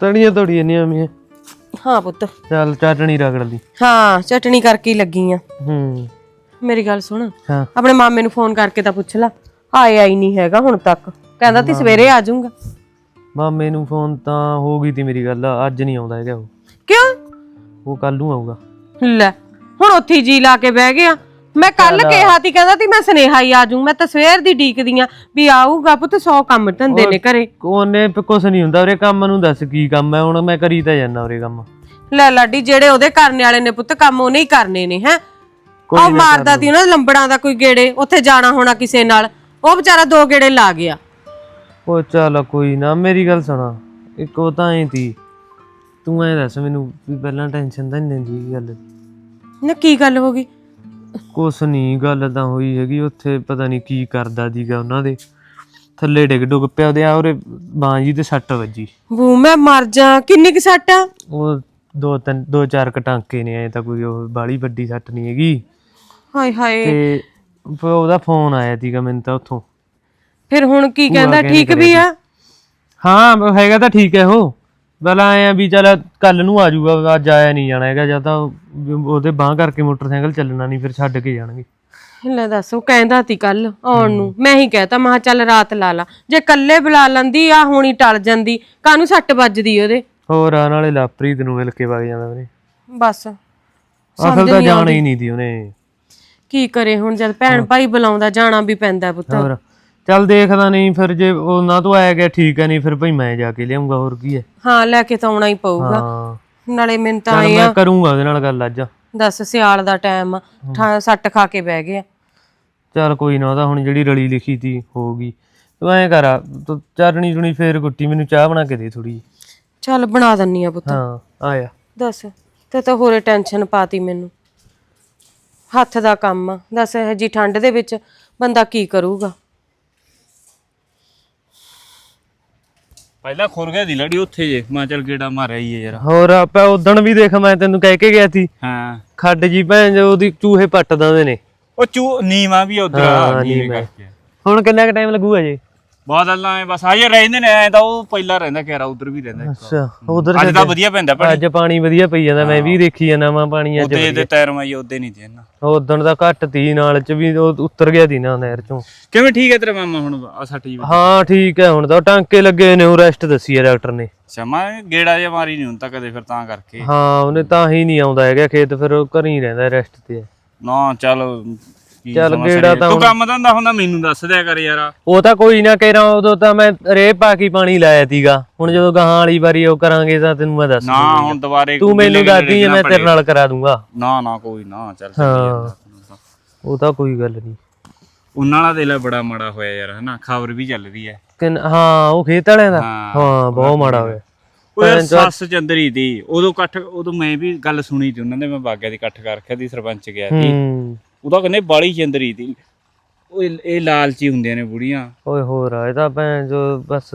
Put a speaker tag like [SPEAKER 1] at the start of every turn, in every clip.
[SPEAKER 1] ਤੜੀਆਂ ਤੋੜੀਆਂ ਨਹੀਂ ਆਮੀਆਂ
[SPEAKER 2] ਹਾਂ ਪੁੱਤ।
[SPEAKER 1] ਚੱਲ ਚਟਣੀ ਰਗੜ ਲਈ।
[SPEAKER 2] ਹਾਂ ਚਟਣੀ ਕਰਕੇ ਹੀ ਲੱਗੀ ਆ।
[SPEAKER 1] ਹੂੰ।
[SPEAKER 2] ਮੇਰੀ ਗੱਲ ਸੁਣ।
[SPEAKER 1] ਹਾਂ।
[SPEAKER 2] ਆਪਣੇ ਮਾਮੇ ਨੂੰ ਫੋਨ ਕਰਕੇ ਤਾਂ ਪੁੱਛ ਲੈ। ਆਇਆ ਹੀ ਨਹੀਂ ਹੈਗਾ ਹੁਣ ਤੱਕ। ਕਹਿੰਦਾ ਤੀ ਸਵੇਰੇ ਆ ਜਾਊਂਗਾ।
[SPEAKER 1] ਮਾਮੇ ਨੂੰ ਫੋਨ ਤਾਂ ਹੋ ਗਈ ਤੀ ਮੇਰੀ ਗੱਲ। ਅੱਜ ਨਹੀਂ ਆਉਂਦਾ ਹੈਗਾ ਉਹ।
[SPEAKER 2] ਕਿਉਂ?
[SPEAKER 1] ਉਹ ਕੱਲ ਨੂੰ ਆਊਗਾ।
[SPEAKER 2] ਲੈ ਹੁਣ ਉੱਥੇ ਹੀ ਜੀ ਲਾ ਕੇ ਬਹਿ ਗਿਆ। ਮੈਂ ਕੱਲ ਕਿਹਾ ਤੀ ਕਹਿੰਦਾ ਤੀ ਮੈਂ ਸੁਨੇਹਾ ਹੀ ਆ ਜਾਊਂ ਮੈਂ ਤਾਂ ਸਵੇਰ ਦੀ ਡੀਕਦੀ ਆ ਵੀ ਆਊਗਾ ਪੁੱਤ 100 ਕੰਮ ਧੰਦੇ ਨੇ ਘਰੇ।
[SPEAKER 1] ਪ- ਕੁਛ ਨਹੀਂ ਹੁੰਦਾ ਉਰੇ ਕੰਮ ਨੂੰ ਦੱਸ ਕੀ ਕੰਮ ਹੈ ਹੁਣ ਮੈਂ ਕਰੀ ਤਾਂ ਜਾਂਦਾ ਉਰੇ ਕੰਮ।
[SPEAKER 2] ਲੈ ਲਾਡੀ ਜਿਹੜੇ ਉਹਦੇ ਕਰਨ ਵਾਲੇ ਨੇ ਪੁੱਤ ਕੰਮ ਉਹਨੇ ਹੀ ਕਰਨੇ ਨੇ ਹੈ। ਉਹ ਮਾਰਦਾ ਤੀ ਉਹਨਾਂ ਲੰਬੜਾਂ ਦਾ ਕੋਈ ਗੇੜੇ ਉੱਥੇ ਜਾਣਾ ਹੋਣਾ ਕਿਸੇ ਨਾਲ ਉਹ ਵਿਚਾਰਾ ਦੋ ਗੇੜੇ ਲਾ ਗਿਆ।
[SPEAKER 1] ਉਹ ਚੱਲ ਕੋਈ ਨਾ ਮੇਰੀ ਗੱਲ ਸੁਣਾ ਇੱਕ ਉਹ ਤਾਂ ਐ ਤੀ ਤੂੰ ਐ ਦੱਸ ਮੈਨੂੰ ਵੀ ਪਹਿਲਾਂ ਟੈਨਸ਼ਨ ਤਾਂ ਨਹੀਂ ਲੈਂਦੀ ਗੱਲ।
[SPEAKER 2] ਨਾ ਕੀ ਗੱਲ ਹੋ ਗਈ?
[SPEAKER 1] ਕੁਛ ਨਹੀਂ ਗੱਲ ਤਾਂ ਹੋਈ ਹੈਗੀ ਉੱਥੇ ਪਤਾ ਨਹੀਂ ਕੀ ਕਰਦਾ ਦੀਗਾ ਉਹਨਾਂ ਦੇ। ਥੱਲੇ ਡਿੱਗ ਡੁੱਗ ਪਿਆ ਉਹਦੇ ਆ ਉਰੇ ਬਾਂਹ ਜੀ ਤੇ ਸੱਟ ਵੱਜੀ।
[SPEAKER 2] ਬੂ ਮੈਂ ਮਰ ਜਾ ਕਿੰਨੀ ਕਿ ਸੱਟ ਆ?
[SPEAKER 1] ਉਹ ਦੋ ਤਿੰਨ ਦੋ ਚਾਰ ਕਟਾਂਕੇ ਨੇ ਐ ਤਾਂ ਕੋਈ ਉਹ ਬਾਲੀ ਵੱਡੀ ਸੱਟ ਨਹੀਂ ਹੈਗੀ।
[SPEAKER 2] ਹਾਏ ਹਾਏ।
[SPEAKER 1] ਤੇ ਫਿਰ ਉਹਦਾ ਫੋਨ ਆਇਆ ਸੀਗਾ ਮੈਨੂੰ ਤਾਂ ਉੱਥੋਂ।
[SPEAKER 2] ਫਿਰ ਹੁਣ ਕੀ ਕਹਿੰਦਾ ਠੀਕ ਵੀ ਆ?
[SPEAKER 1] ਹਾਂ ਉਹ ਹੈਗਾ ਤਾਂ ਠੀਕ ਹੈ ਉਹ। ਬਲਾ ਆਇਆ ਵੀ ਚੱਲ ਕੱਲ ਨੂੰ ਆ ਜਾਊਗਾ ਅੱਜ ਆਇਆ ਨਹੀਂ ਜਾਣਾ ਹੈਗਾ ਜਾਂ ਤਾਂ ਉਹਦੇ ਬਾਹ ਕਰਕੇ ਮੋਟਰਸਾਈਕਲ ਚੱਲਣਾ ਨਹੀਂ ਫਿਰ ਛੱਡ ਕੇ ਜਾਣਗੇ।
[SPEAKER 2] ਲੈ ਦੱਸ ਉਹ ਕਹਿੰਦਾ ਤੀ ਕੱਲ ਆਉਣ ਨੂੰ। ਮੈਂ ਹੀ ਕਹਿਤਾ ਮਹਾ ਚੱਲ ਰਾਤ ਲਾ ਲਾ। ਜੇ ਕੱਲੇ ਬੁਲਾ ਲੈਂਦੀ ਆ ਹੁਣੀ ਟਲ ਜਾਂਦੀ ਕਾਨੂੰ ਸੱਟ ਵੱਜਦੀ ਉਹਦੇ?
[SPEAKER 1] ਹੋਰ ਆ ਨਾਲੇ ਲਾਪਰੀਤ ਨੂੰ ਮਿਲ ਕੇ ਵਗ ਜਾਂਦਾ ਵੀਰੇ।
[SPEAKER 2] ਬਸ
[SPEAKER 1] ਅਸਲ ਤਾਂ ਜਾਣਾ ਹੀ ਨਹੀਂ ਦੀ ਉਹਨੇ।
[SPEAKER 2] ਕੀ ਕਰੇ ਹੁਣ ਜਦ ਭੈਣ ਭਾਈ ਬੁਲਾਉਂਦਾ ਜਾਣਾ ਵੀ ਪੈਂਦਾ ਪੁੱਤ।
[SPEAKER 1] ਹੋਰ। ਚੱਲ ਦੇਖਦਾ ਨਹੀਂ ਫਿਰ ਜੇ ਉਹਨਾਂ ਤੋਂ ਆਇਆ ਗਿਆ ਠੀਕ ਹੈ ਨਹੀਂ ਫਿਰ ਭਈ ਮੈਂ ਜਾ ਕੇ ਲਿਆਉਂਗਾ ਹੋਰ ਕੀ ਹੈ?
[SPEAKER 2] ਹਾਂ ਲੈ ਕੇ ਤਾਂ ਆਉਣਾ ਹੀ ਪਊਗਾ।
[SPEAKER 1] ਹਾਂ।
[SPEAKER 2] ਨਾਲੇ ਮੈਨੂੰ ਤਾਂ
[SPEAKER 1] ਚੱਲ ਮੈਂ ਕਰੂੰਗਾ ਉਹਦੇ ਨਾਲ ਗੱਲ ਅੱਜ।
[SPEAKER 2] ਦੱਸ ਸਿਆਲ ਦਾ ਟਾਈਮ ਆ। ਠਾ- ਸੱਟ ਖਾ ਕੇ ਬਹਿ ਗਿਆ।
[SPEAKER 1] ਚੱਲ ਕੋਈ ਨਾ ਉਹਦਾ ਹੁਣ ਜਿਹੜੀ ਰਲੀ ਲਿਖੀ ਤੀ ਹੋਊਗੀ। ਤੂੰ ਐਂ ਕਰ ਆ, ਤੂੰ ਚਟਣੀ ਚੁਣੀ ਫੇਰ ਕੁੱਟੀ ਮੈਨੂੰ ਚਾਹ ਬਣਾ ਕੇ ਦੇ ਥੋੜੀ
[SPEAKER 2] ਚੱਲ ਬਣਾ ਦੰਨੀ ਆ ਪੁੱਤ।
[SPEAKER 1] ਹਾਂ ਆਇਆ।
[SPEAKER 2] ਦੱਸ ਤੇ ਤਾਂ ਹੋਰੇ ਟੈਨਸ਼ਨ ਪਾਤੀ ਮੈਨੂੰ। ਹੱਥ ਦਾ ਕੰਮ ਆ। ਦੱਸ ਇਹ ਜੀ ਠੰਡ ਦੇ ਵਿੱਚ ਬੰਦਾ ਕੀ ਕਰੂਗਾ?
[SPEAKER 3] ਪਹਿਲਾਂ ਖੁਰ ਗਿਆ ਦੀ ਲੜੀ ਉੱਥੇ ਜੇ। ਮੈਂ ਚੱਲ ਗੇੜਾ ਮਾਰਿਆ ਹੀ ਹੈ ਯਾਰ।
[SPEAKER 1] ਹੋਰ ਆਪਾਂ ਉਦਣ ਵੀ ਦੇਖ ਮੈਂ ਤੈਨੂੰ ਕਹਿ ਕੇ ਗਿਆ ਸੀ।
[SPEAKER 3] ਹਾਂ।
[SPEAKER 1] ਖੱਡ ਜੀ ਭੈਣ ਜੋ ਉਹਦੀ ਚੂਹੇ ਪੱਟ ਦਿੰਦੇ ਨੇ।
[SPEAKER 3] ਉਹ ਚੂ ਨੀਵਾ ਵੀ ਉਧਰ
[SPEAKER 1] ਹਾਂ,
[SPEAKER 3] ਨੀਵੇਂ
[SPEAKER 1] ਨੀਵਾਂ।
[SPEAKER 3] ਕਰਕੇ।
[SPEAKER 1] ਹੁਣ ਕਿੰਨਾ ਕੁ ਟਾਈਮ ਲੱਗੂਗਾ ਜੇ?
[SPEAKER 3] ਅੱਲਾ ਐ ਬਸ ਆਜੇ ਰਹਿੰਦੇ ਨੇ ਐ ਤਾਂ ਉਹ ਪਹਿਲਾਂ ਰਹਿੰਦਾ ਕਿਹੜਾ ਉਧਰ ਵੀ ਰਹਿੰਦਾ ਇੱਕ।
[SPEAKER 1] ਅੱਛਾ ਉਧਰ
[SPEAKER 3] ਅੱਜ ਤਾਂ ਵਧੀਆ ਪੈਂਦਾ ਪਰ
[SPEAKER 1] ਅੱਜ ਪਾਣੀ ਵਧੀਆ ਪਈ ਜਾਂਦਾ ਮੈਂ ਵੀ ਦੇਖੀ ਜਾਂਦਾ ਮੈਂ ਪਾਣੀ ਅੱਜ
[SPEAKER 3] ਉਹਦੇ ਤੇ ਤੈਰ ਮਾਈ ਉਹਦੇ ਨਹੀਂ ਨਾ
[SPEAKER 1] ਉਦਣ ਦਾ ਘੱਟ ਤੀ ਨਾਲ ਚ ਵੀ ਉਹ ਉਤਰ ਗਿਆ ਦੀ ਨਾ ਨਹਿਰ ਚੋਂ।
[SPEAKER 3] ਕਿਵੇਂ ਠੀਕ ਹੈ ਤੇਰਾ ਮਾਮਾ ਹੁਣ ਆ ਸੱਟ ਜੀ?
[SPEAKER 1] ਹਾਂ ਠੀਕ ਹੈ ਹੁਣ ਤਾਂ ਟਾਂਕੇ ਲੱਗੇ ਨੇ ਉਹ ਰੈਸਟ ਦੱਸੀ ਹੈ ਡਾਕਟਰ ਨੇ।
[SPEAKER 3] ਸ਼ਮਾ ਗੇੜਾ ਜੇ ਮਾਰੀ ਨਹੀਂ ਹੁਣ ਤਾਂ ਕਦੇ ਫਿਰ ਤਾਂ ਕਰਕੇ।
[SPEAKER 1] ਹਾਂ ਉਹਨੇ ਤਾਂ ਹੀ ਨਹੀਂ ਆਉਂਦਾ ਹੈਗਾ ਖੇਤ ਫਿਰ ਉਹ ਘਰ ਹੀ ਰਹਿੰਦਾ ਰੈਸਟ ਤੇ।
[SPEAKER 3] ਨਾ ਚੱਲ ਕੀ
[SPEAKER 1] ਚੱਲ ਗੇੜਾ। ਤਾਂ
[SPEAKER 3] ਤੂੰ ਕੰਮ ਧੰਦਾ ਹੁੰਦਾ ਮੈਨੂੰ ਦੱਸ ਦਿਆ ਕਰ ਯਾਰ।
[SPEAKER 1] ਉਹ ਤਾਂ ਕੋਈ ਨਾ ਕਹਿ ਰਹਾ ਉਦੋਂ ਤਾਂ ਮੈਂ ਰੇ ਪਾ ਕੇ ਪਾਣੀ ਲਾਇਆ ਤੀਗਾ ਹੁਣ ਜਦੋਂ ਗਾਹਾਂ ਵਾਲੀ ਵਾਰੀ ਉਹ ਕਰਾਂਗੇ ਤਾਂ ਤੈਨੂੰ ਮੈਂ ਦੱਸ
[SPEAKER 3] ਨਾ ਹੁਣ ਦੁਬਾਰੇ
[SPEAKER 1] ਤੂੰ ਮੈਨੂੰ
[SPEAKER 3] ਗਿੱਲੇ
[SPEAKER 1] ਦੱਸਦੀ ਜੇ ਮੈਂ ਤੇਰੇ ਨਾਲ ਕਰਾ ਦੂੰਗਾ।
[SPEAKER 3] ਨਾ ਨਾ ਕੋਈ ਨਾ ਚੱਲ
[SPEAKER 1] ਹਾਂ। ਉਹ ਤਾਂ ਕੋਈ ਗੱਲ ਨਹੀਂ।
[SPEAKER 3] ਉਹਨਾਂ ਵਾਲਾ ਦਿਲ ਬੜਾ ਮਾੜਾ ਹੋਇਆ ਯਾਰ ਹਨਾ? ਖਬਰ ਵੀ ਚੱਲ ਰਹੀ ਹੈ।
[SPEAKER 1] ਕਿ ਹਾਂ ਉਹ ਖੇਤ ਵਾਲਿਆਂ ਦਾ?
[SPEAKER 3] ਹਾਂ।
[SPEAKER 1] ਹਾਂ ਬਹੁਤ ਮਾੜਾ ਹੋਇਆ।
[SPEAKER 3] ਉਹ ਯਾਰ ਸੱਸ ਚੰਦਰੀ ਦੀ ਉਦੋਂ ਇਕੱਠ ਉਦੋਂ ਮੈਂ ਵੀ ਗੱਲ ਸੁਣੀ ਤੀ ਉਹਨਾਂ ਦੇ ਮੈਂ ਬਾਗਿਆ ਦੀ ਇਕੱਠ ਕਰ ਰੱਖਿਆ ਦੀ ਸਰਪੰਚ ਗਿਆ ਸੀ।
[SPEAKER 1] ਹੂੰ।
[SPEAKER 3] ਉਹਦਾ ਕਹਿੰਦੇ ਬਾਲੀ ਚੰਦਰੀ ਦੀ। ਉਹ ਇਹ ਲਾਲਚੀ ਹੁੰਦੀਆਂ ਨੇ ਬੁੜੀਆਂ।
[SPEAKER 1] ਓਏ ਹੋਰ ਆ ਇਹ ਤਾਂ ਭੈਣ ਜੋ ਬਸ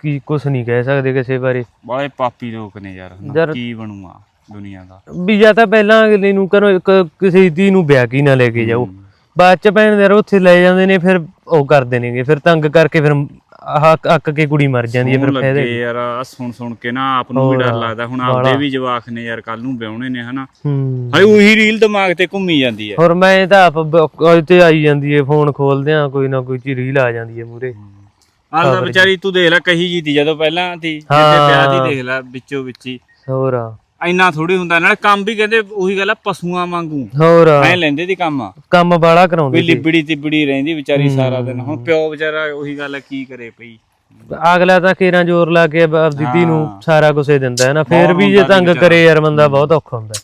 [SPEAKER 1] ਕੀ ਕੁਛ ਨਹੀਂ ਕਹਿ ਸਕਦੇ ਕਿਸੇ ਬਾਰੇ।
[SPEAKER 3] ਬਾਲੇ ਪਾਪੀ ਲੋਕ ਨੇ ਯਾਰ ਹਨਾ,
[SPEAKER 1] ਯਾਰ-
[SPEAKER 3] ਕੀ ਬਣੂਆ ਦੁਨੀਆ ਦਾ।
[SPEAKER 1] ਵੀ ਜਾਂ ਤਾਂ ਪਹਿਲਾਂ ਅਗਲੇ ਨੂੰ ਕਰੋ ਇੱਕ ਕਿਸੇ ਦੀ ਨੂੰ ਵਿਆਹ ਕੀ ਨਾ ਲੈ ਕੇ ਜਾਓ ਬਾਅਦ ਚ ਭੈਣ ਦੇ ਉੱਥੇ ਲੈ ਜਾਂਦੇ ਨੇ ਫਿਰ ਉਹ ਕਰਦੇ ਨੇਗੇ ਫਿਰ ਤੰਗ ਕਰਕੇ ਫਿਰ ਹੱਕ ਅੱਕ ਕੇ ਕੁੜੀ ਮਰ ਜਾਂਦੀ ਹੈ ਫਿਰ ਫਾਇਦਾ
[SPEAKER 3] ਲੱਗੇ ਯਾਰ ਆਹ ਸੁਣ ਸੁਣ ਕੇ ਨਾ ਆਪ ਨੂੰ ਵੀ ਡਰ ਲੱਗਦਾ ਹੁਣ ਆਪਦੇ ਵੀ ਜਵਾਕ ਨੇ ਯਾਰ ਕੱਲ ਨੂੰ ਵਿਆਹਣੇ ਨੇ ਹਨਾ।
[SPEAKER 1] ਹੂੰ।
[SPEAKER 3] ਹਾਏ ਉਹੀ ਰੀਲ ਦਿਮਾਗ ਤੇ ਘੁੰਮੀ ਜਾਂਦੀ ਹੈ।
[SPEAKER 1] ਹੋਰ ਮੈਂ ਤਾਂ ਆਪ ਬ- ਉਹ ਤੇ ਆਈ ਜਾਂਦੀ ਹੈ ਫੋਨ ਖੋਲਦੇ ਆ ਕੋਈ ਨਾ ਕੋਈ ਚੀ ਰੀਲ ਆ ਜਾਂਦੀ ਹੈ ਮੂਰੇ
[SPEAKER 3] ਆਹ ਤਾਂ ਵਿਚਾਰੀ ਤੂੰ ਦੇਖ ਲੈ ਕਹੀ ਜੀ ਤੀ ਜਦੋਂ ਪਹਿਲਾਂ ਤੀ ਜਿੱਤੇ ਵਿਆਹ ਦੀ ਦੇਖ ਲੈ ਵਿੱਚੋਂ ਵਿੱਚੀ
[SPEAKER 1] ਹੋਰ ਆ।
[SPEAKER 3] ਇੰਨਾ ਥੋੜੀ ਹੁੰਦਾ ਨਾਲੇ ਕੰਮ ਵੀ ਕਹਿੰਦੇ ਉਹੀ ਗੱਲ ਆ ਪਸ਼ੂਆਂ ਵਾਂਗੂ।
[SPEAKER 1] ਹੋਰ।
[SPEAKER 3] ਐ ਲੈਂਦੇ ਦੀ ਕੰਮ।
[SPEAKER 1] ਕੰਮ ਬਾਲਾ ਕਰਾਉਂਦੇ ਸੀ।
[SPEAKER 3] ਲਿਬੜੀ ਤਿਬੜੀ ਰਹਿੰਦੀ ਵਿਚਾਰੀ ਸਾਰਾ ਦਿਨ। ਹੁਣ ਪਿਓ ਵਿਚਾਰਾ ਉਹੀ ਗੱਲ ਆ ਕੀ ਕਰੇ ਪਈ
[SPEAKER 1] ਅਗਲਾ ਤਾਂ ਕੇਰਾਂ ਜ਼ੋਰ ਲਾ ਕੇ ਧੀ ਨੂੰ ਸਾਰਾ ਹੀ ਦਿੰਦਾ ਹੈ ਨਾ। ਫਿਰ ਵੀ ਜੇ ਤੰਗ ਕਰੇ ਯਾਰ ਬੰਦਾ ਬਹੁਤ ਔਖਾ ਹੁੰਦਾ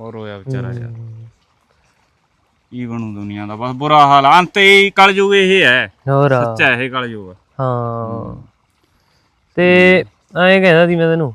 [SPEAKER 3] ਔਰ ਹੋਇਆ ਵਿਚਾਰਾ ਯਾਰ। ਕੀ ਬਣੂ ਦੁਨੀਆ ਦਾ ਬਸ ਬੁਰਾ ਹਾਲ। ਅੰਤ ਇਹ ਕਲਯੁਗ ਇਹ ਹੈ।
[SPEAKER 1] ਹੋਰ।
[SPEAKER 3] ਸੱਚਾ ਇਹ ਕਲਯੁਗ
[SPEAKER 1] ਹਾਂ। ਤੇ ਐਂ ਕਹਿੰਦਾ ਸੀ ਮੈਂ ਤੈਨੂੰ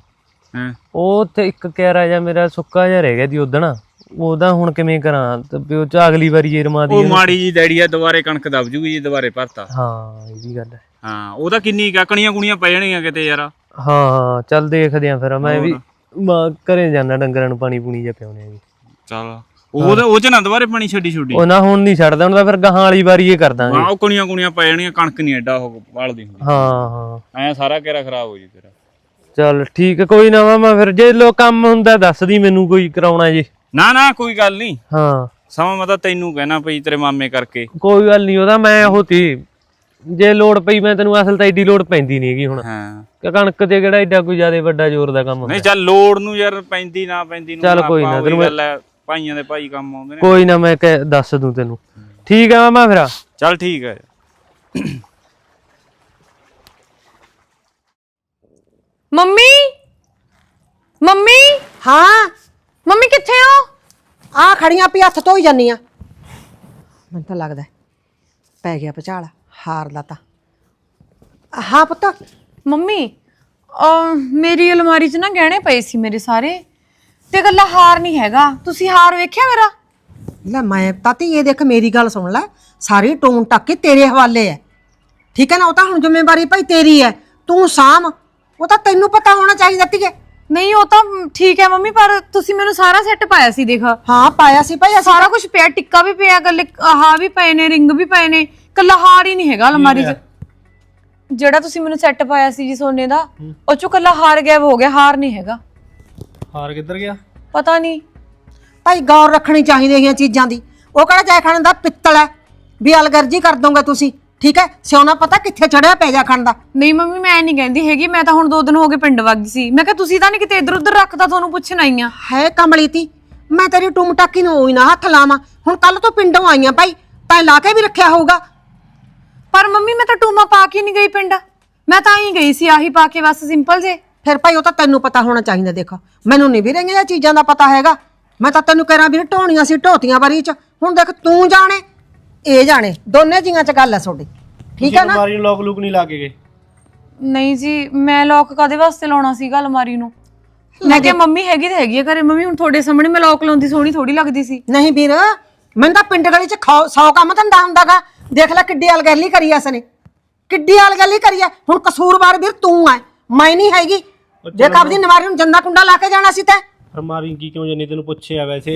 [SPEAKER 3] ਹੈ
[SPEAKER 1] ਉਹ ਉੱਥੇ ਇੱਕ ਕਿਆਰਾ ਜਿਹਾ ਮੇਰਾ ਸੁੱਕਾ ਜਿਹਾ ਰਹਿ ਗਿਆ ਦੀ ਉਦਣ। ਉਹਦਾ ਹੁਣ ਕਿਵੇਂ ਕਰਾਂ? ਤੇ ਵੀ ਉਹ ਚ ਅਗਲੀ ਵਾਰੀ ਇਹ ਰਮਾ ਦੀ
[SPEAKER 3] ਉਹ ਮਾੜੀ ਜੀ ਡੈਡੀ ਆ ਦੁਬਾਰੇ ਕਣਕ ਦਬ ਜੂਗੀ ਜੀ ਦੁਬਾਰੇ ਭਰਤਾ।
[SPEAKER 1] ਹਾਂ ਇਹ ਵੀ ਗੱਲ ਹੈ।
[SPEAKER 3] ਹਾਂ ਉਹਦਾ ਕਿੰਨੀ ਕਣੀਆਂ ਕੁਣੀਆਂ ਪੈ ਜਾਣਗੀਆਂ ਕਿਤੇ ਯਾਰ।
[SPEAKER 1] ਹਾਂ ਚੱਲ ਦੇਖਦੇ ਆ ਫਿਰ। ਮੈਂ ਵੀ ਮਾਂ ਘਰੇ ਜਾਣਾ ਡੰਗਰਾਂ ਨੂੰ ਪਾਣੀ ਪੂਣੀ ਜਿਹਾ ਪਿਆਉਣੇ ਆ ਜੀ।
[SPEAKER 3] ਚਲ ਉਹਦੇ ਉਹ ਚ ਨਾ ਦੁਬਾਰੇ ਪਾਣੀ ਛੱਡੀ ਛੁੱਡੀ।
[SPEAKER 1] ਉਹ ਨਾ ਹੁਣ ਨਹੀਂ ਛੱਡਦਾ ਹੁਣ ਤਾਂ ਫਿਰ ਗਾਹਾਂ ਵਾਲੀ ਵਾਰੀ ਇਹ ਕਰ ਦਾਂਗੇ।
[SPEAKER 3] ਹਾਂ ਉਹ ਕਣੀਆਂ ਕੁਣੀਆਂ ਪੈ ਜਾਣਗੀਆਂ ਕਣਕ ਨਹੀਂ ਐਡਾ ਉਹ ਵਾਲਦੀ ਹੁੰਦੀ।
[SPEAKER 1] ਹਾਂ ਹਾਂ।
[SPEAKER 3] ਐ ਸਾਰਾ ਘੇਰਾ ਖਰਾਬ ਹੋ ਜੂ ਤੇਰਾ।
[SPEAKER 1] ਚੱਲ ਠੀਕ ਹੈ ਕੋਈ ਨਾ ਮਾਮਾ ਫਿਰ ਜੇ ਲੋ ਕੰਮ ਹੁੰਦਾ ਦੱਸ ਦੀ ਮੈਨੂੰ ਕੋਈ ਕਰਾਉਣਾ ਜੀ।
[SPEAKER 3] ਨਾ ਨਾ ਕੋਈ ਗੱਲ ਨਹੀਂ।
[SPEAKER 1] ਹਾਂ।
[SPEAKER 3] ਸਮਾਂ ਮੈਂ ਤਾਂ ਤੈਨੂੰ ਕਹਿਣਾ ਪਈ ਤੇਰੇ ਮਾਮੇ ਕਰਕੇ।
[SPEAKER 1] ਕੋਈ ਗੱਲ ਨਹੀਂ ਉਹਦਾ ਮੈਂ ਉਹ ਤੀ ਜੇ ਲੋੜ ਪਈ ਮੈਂ ਤੈਨੂੰ ਅਸਲ ਤਾਂ ਏਡੀ ਲੋੜ ਪੈਂਦੀ ਨਹੀਂ ਹੈਗੀ ਹੁਣ।
[SPEAKER 3] ਹਾਂ।
[SPEAKER 1] ਕਿ ਕਣਕ ਤੇ ਕਿਹੜਾ ਏਡਾ ਕੋਈ ਜ਼ਿਆਦਾ ਵੱਡਾ ਜ਼ੋਰ ਦਾ ਕੰਮ ਹੁੰਦਾ।
[SPEAKER 3] ਨਹੀਂ ਚੱਲ ਲੋੜ ਨੂੰ ਯਾਰ ਪੈਂਦੀ ਨਾ ਪੈਂਦੀ ਨੂੰ
[SPEAKER 1] ਚੱਲ
[SPEAKER 3] ਆਪਾਂ
[SPEAKER 1] ਕੋਈ ਨਾ,
[SPEAKER 3] ਉਹੀ
[SPEAKER 1] ਤੈਨੂੰ ਮੈਂ-
[SPEAKER 3] ਗੱਲ ਹੈ ਭਾਈਆਂ ਦੇ ਭਾਈ ਕੰਮ ਆਉਂਦੇ ਨੇ।
[SPEAKER 1] ਕੋਈ ਨਾ ਮੈਂ ਕਹਿ ਦੱਸ ਦੂੰ ਤੈਨੂੰ। ਠੀਕ ਆ ਮਾਮਾ ਫਿਰ।
[SPEAKER 3] ਚੱਲ ਠੀਕ ਹੈ।
[SPEAKER 4] ਮੰਮੀ? ਮੰਮੀ?
[SPEAKER 5] ਹਾਂ।
[SPEAKER 4] ਮੰਮੀ ਕਿੱਥੇ ਹੋ?
[SPEAKER 5] ਆ ਖੜੀਆਂ ਪਈ ਹੱਥ ਧੋਈ ਜਾਨੀਆਂ ਮੈਨੂੰ ਤਾਂ ਲੱਗਦਾ ਹੈ, ਪੈ ਗਿਆ ਪਚਾਲ ਹਾਰ ਲਾ ਤਾਂ ਹਾਂ ਪੁੱਤ।
[SPEAKER 4] ਮੰਮੀ ਅਹ ਮੇਰੀ ਅਲਮਾਰੀ 'ਚ ਨਾ ਗਹਿਣੇ ਪਏ ਸੀ ਮੇਰੇ ਸਾਰੇ। ਤੇ ਗੱਲਾਂ ਹਾਰ ਨਹੀਂ ਹੈਗਾ। ਤੁਸੀਂ ਹਾਰ ਵੇਖਿਆ ਮੇਰਾ?
[SPEAKER 5] ਲੈ ਮੈਂ ਤਾਤੀ ਇਹ ਦੇਖ ਮੇਰੀ ਗੱਲ ਸੁਣ ਲੈ। ਸਾਰੀ ਟੋਨ ਟੱਕ ਕੇ ਤੇਰੇ ਹਵਾਲੇ ਹੈ ਠੀਕ ਹੈ ਨਾ ਉਹ ਤਾਂ ਹੁਣ ਜ਼ਿੰਮੇਵਾਰੀ ਭਾਈ ਤੇਰੀ ਹੈ ਤੂੰ ਸਾਮ ਉਹ ਤਾਂ ਤੈਨੂੰ ਪਤਾ ਹੋਣਾ ਚਾਹੀਦਾ ਧੀਏ।
[SPEAKER 4] ਨਹੀਂ ਉਹ ਤਾਂ ਠੀਕ ਹੈ ਮੰਮੀ ਪਰ ਤੁਸੀਂ ਮੈਨੂੰ ਸਾਰਾ ਸੈੱਟ ਪਾਇਆ ਸੀ ਦੇਖ।
[SPEAKER 5] ਹਾਂ ਪਾਇਆ ਸੀ ਭਾਈ
[SPEAKER 4] ਸਾਰਾ ਕੁਝ ਪਿਆ ਟਿੱਕਾ ਵੀ ਪਿਆ ਗੱਲੇ ਆਹ ਵੀ ਪਏ ਨੇ ਰਿੰਗ ਵੀ ਪਏ ਨੇ ਕੱਲਾ ਹਾਰ ਹੀ ਨਹੀਂ ਹੈਗਾ ਅਲਮਾਰੀ 'ਚ। ਜਿਹੜਾ ਤੁਸੀਂ ਮੈਨੂੰ ਸੈੱਟ ਪਾਇਆ ਸੀ ਜੀ ਸੋਨੇ ਦਾ ਉਹ ਚੋਂ ਕੱਲਾ ਹਾਰ ਗਾਇਬ ਹੋ ਗਿਆ ਹਾਰ ਨਹੀਂ ਹੈਗਾ।
[SPEAKER 1] ਹਾਰ ਕਿੱਧਰ ਗਿਆ?
[SPEAKER 4] ਪਤਾ ਨਹੀਂ।
[SPEAKER 5] ਭਾਈ ਗੌਰ ਰੱਖਣੀ ਚਾਹੀਦੀ ਹੈ ਚੀਜ਼ਾਂ ਦੀ। ਉਹ ਕਿਹੜਾ ਜਾਇ ਖਾਣ ਦਾ ਪਿੱਤਲ ਹੈ ਵੀ ਅਲਗਰਜੀ ਕਰ ਦੋਗੇ ਤੁਸੀਂ। ਠੀਕ ਹੈ? ਸਿਉਣਾ ਪਤਾ ਕਿੱਥੇ ਚੜਿਆ ਪੈ ਜਾ ਖਾਣ ਦਾ?
[SPEAKER 4] ਨਹੀਂ ਮੰਮੀ ਮੈਂ ਨਹੀਂ ਕਹਿੰਦੀ ਹੈਗੀ। ਮੈਂ ਤਾਂ ਹੁਣ ਦੋ ਦਿਨ ਹੋ ਗਏ ਪਿੰਡ ਵਗ ਗਈ ਸੀ। ਮੈਂ ਕਿਹਾ ਤੁਸੀਂ ਤਾਂ ਨਹੀਂ ਕਿਤੇ ਇੱਧਰ ਉੱਧਰ ਰੱਖਦਾ ਤੁਹਾਨੂੰ ਪੁੱਛਣ ਆਈ ਆ
[SPEAKER 5] ਹੈ ਕਮਲੀ ਤੀ ਮੈਂ ਤੇਰੀ ਟੁਮ ਟਾਕੀ ਨੂੰ ਉਹੀ ਨਾ ਹੱਥ ਲਾਵਾਂ। ਹੁਣ ਕੱਲ ਤੋਂ ਪਿੰਡੋਂ ਆਈਆਂ ਭਾਈ ਤਾਂ ਲਾ ਕੇ ਵੀ ਰੱਖਿਆ ਹੋਊਗਾ।
[SPEAKER 4] ਪਰ ਮੰਮੀ ਮੈਂ ਤਾਂ ਟੂਮਾ ਪਾ ਕੇ ਨਹੀਂ ਗਈ ਪਿੰਡ। ਮੈਂ ਤਾਂ ਹੀ ਗਈ ਸੀ ਆਹੀ ਪਾ ਕੇ ਬਸ ਸਿੰਪਲ ਜੇ।
[SPEAKER 5] ਫਿਰ ਭਾਈ ਉਹ ਤਾਂ ਤੈਨੂੰ ਪਤਾ ਹੋਣਾ ਚਾਹੀਦਾ ਦੇਖੋ। ਮੈਨੂੰ ਨਹੀਂ ਵੀ ਰਹੀਆਂ ਇਹ ਚੀਜ਼ਾਂ ਦਾ ਪਤਾ ਹੈਗਾ। ਮੈਂ ਤਾਂ ਤੈਨੂੰ ਕਹਿ ਵੀ ਢੋਣੀਆਂ ਸੀ ਢੋਤੀਆਂ ਵਾਰੀ ਚ। ਹੁਣ ਦੇਖ ਤੂੰ ਜਾਣੇ ਇਹ ਜਾਣੇ ਦੋਨੇ ਜੀਆਂ ਚ ਗੱਲ ਹੈ ਤੁਹਾਡੀ। ਠੀਕ ਹੈ ਨਾ?
[SPEAKER 6] ਅਲਮਾਰੀ ਨੂੰ ਲੋਕ ਲੁਕ ਨਹੀਂ ਲਾ ਕੇ ਗਏ?
[SPEAKER 4] ਨਹੀਂ ਜੀ ਮੈਂ ਲੋਕ ਕਦੇ ਵਾਸਤੇ ਲਾਉਣਾ ਸੀਗਾ ਅਲਮਾਰੀ ਨੂੰ? ਮੈਂ ਕਿਹਾ ਮੰਮੀ ਹੈਗੀ ਤਾਂ ਹੈਗੀ ਆ ਘਰੇ। ਮੰਮੀ ਹੁਣ ਤੁਹਾਡੇ ਸਾਹਮਣੇ ਮੈਂ ਲੋਕ ਲਾਉਂਦੀ ਸੋਹਣੀ ਥੋੜੀ ਲੱਗਦੀ ਸੀ।
[SPEAKER 5] ਨਹੀਂ ਵੀਰ ਮੈਨੂੰ ਤਾਂ ਪਿੰਡ ਗਲੀ ਚ 100 ਕੰਮ ਧੰਦਾ ਹੁੰਦਾਗਾ। ਦੇਖ ਲੈ ਕਿੱਡੀ ਅਲਗੈਲੀ ਕਰੀ ਐਸ ਨੇ ਕਿੱਡੀ ਅਲਗੈਲੀ ਕਰੀ ਐ ਹੁਣ ਕਸੂਰਵਾਰ ਵੀਰ ਤੂੰ ਐ ਮੈਂ ਨਹੀਂ ਹੈਗੀ। ਦੇਖ ਆਪਦੀ ਨਵਾਰੀ ਨੂੰ ਜੰਦਾ ਕੁੰਡਾ ਲਾ ਕੇ ਜਾਣਾ ਸੀ ਤੈਂ।
[SPEAKER 6] ਅਲਮਾਰੀ ਕੀ ਕਿਉਂ ਜੰਨੀ ਤੈਨੂੰ ਪੁੱਛਿਆ ਵੈਸੇ?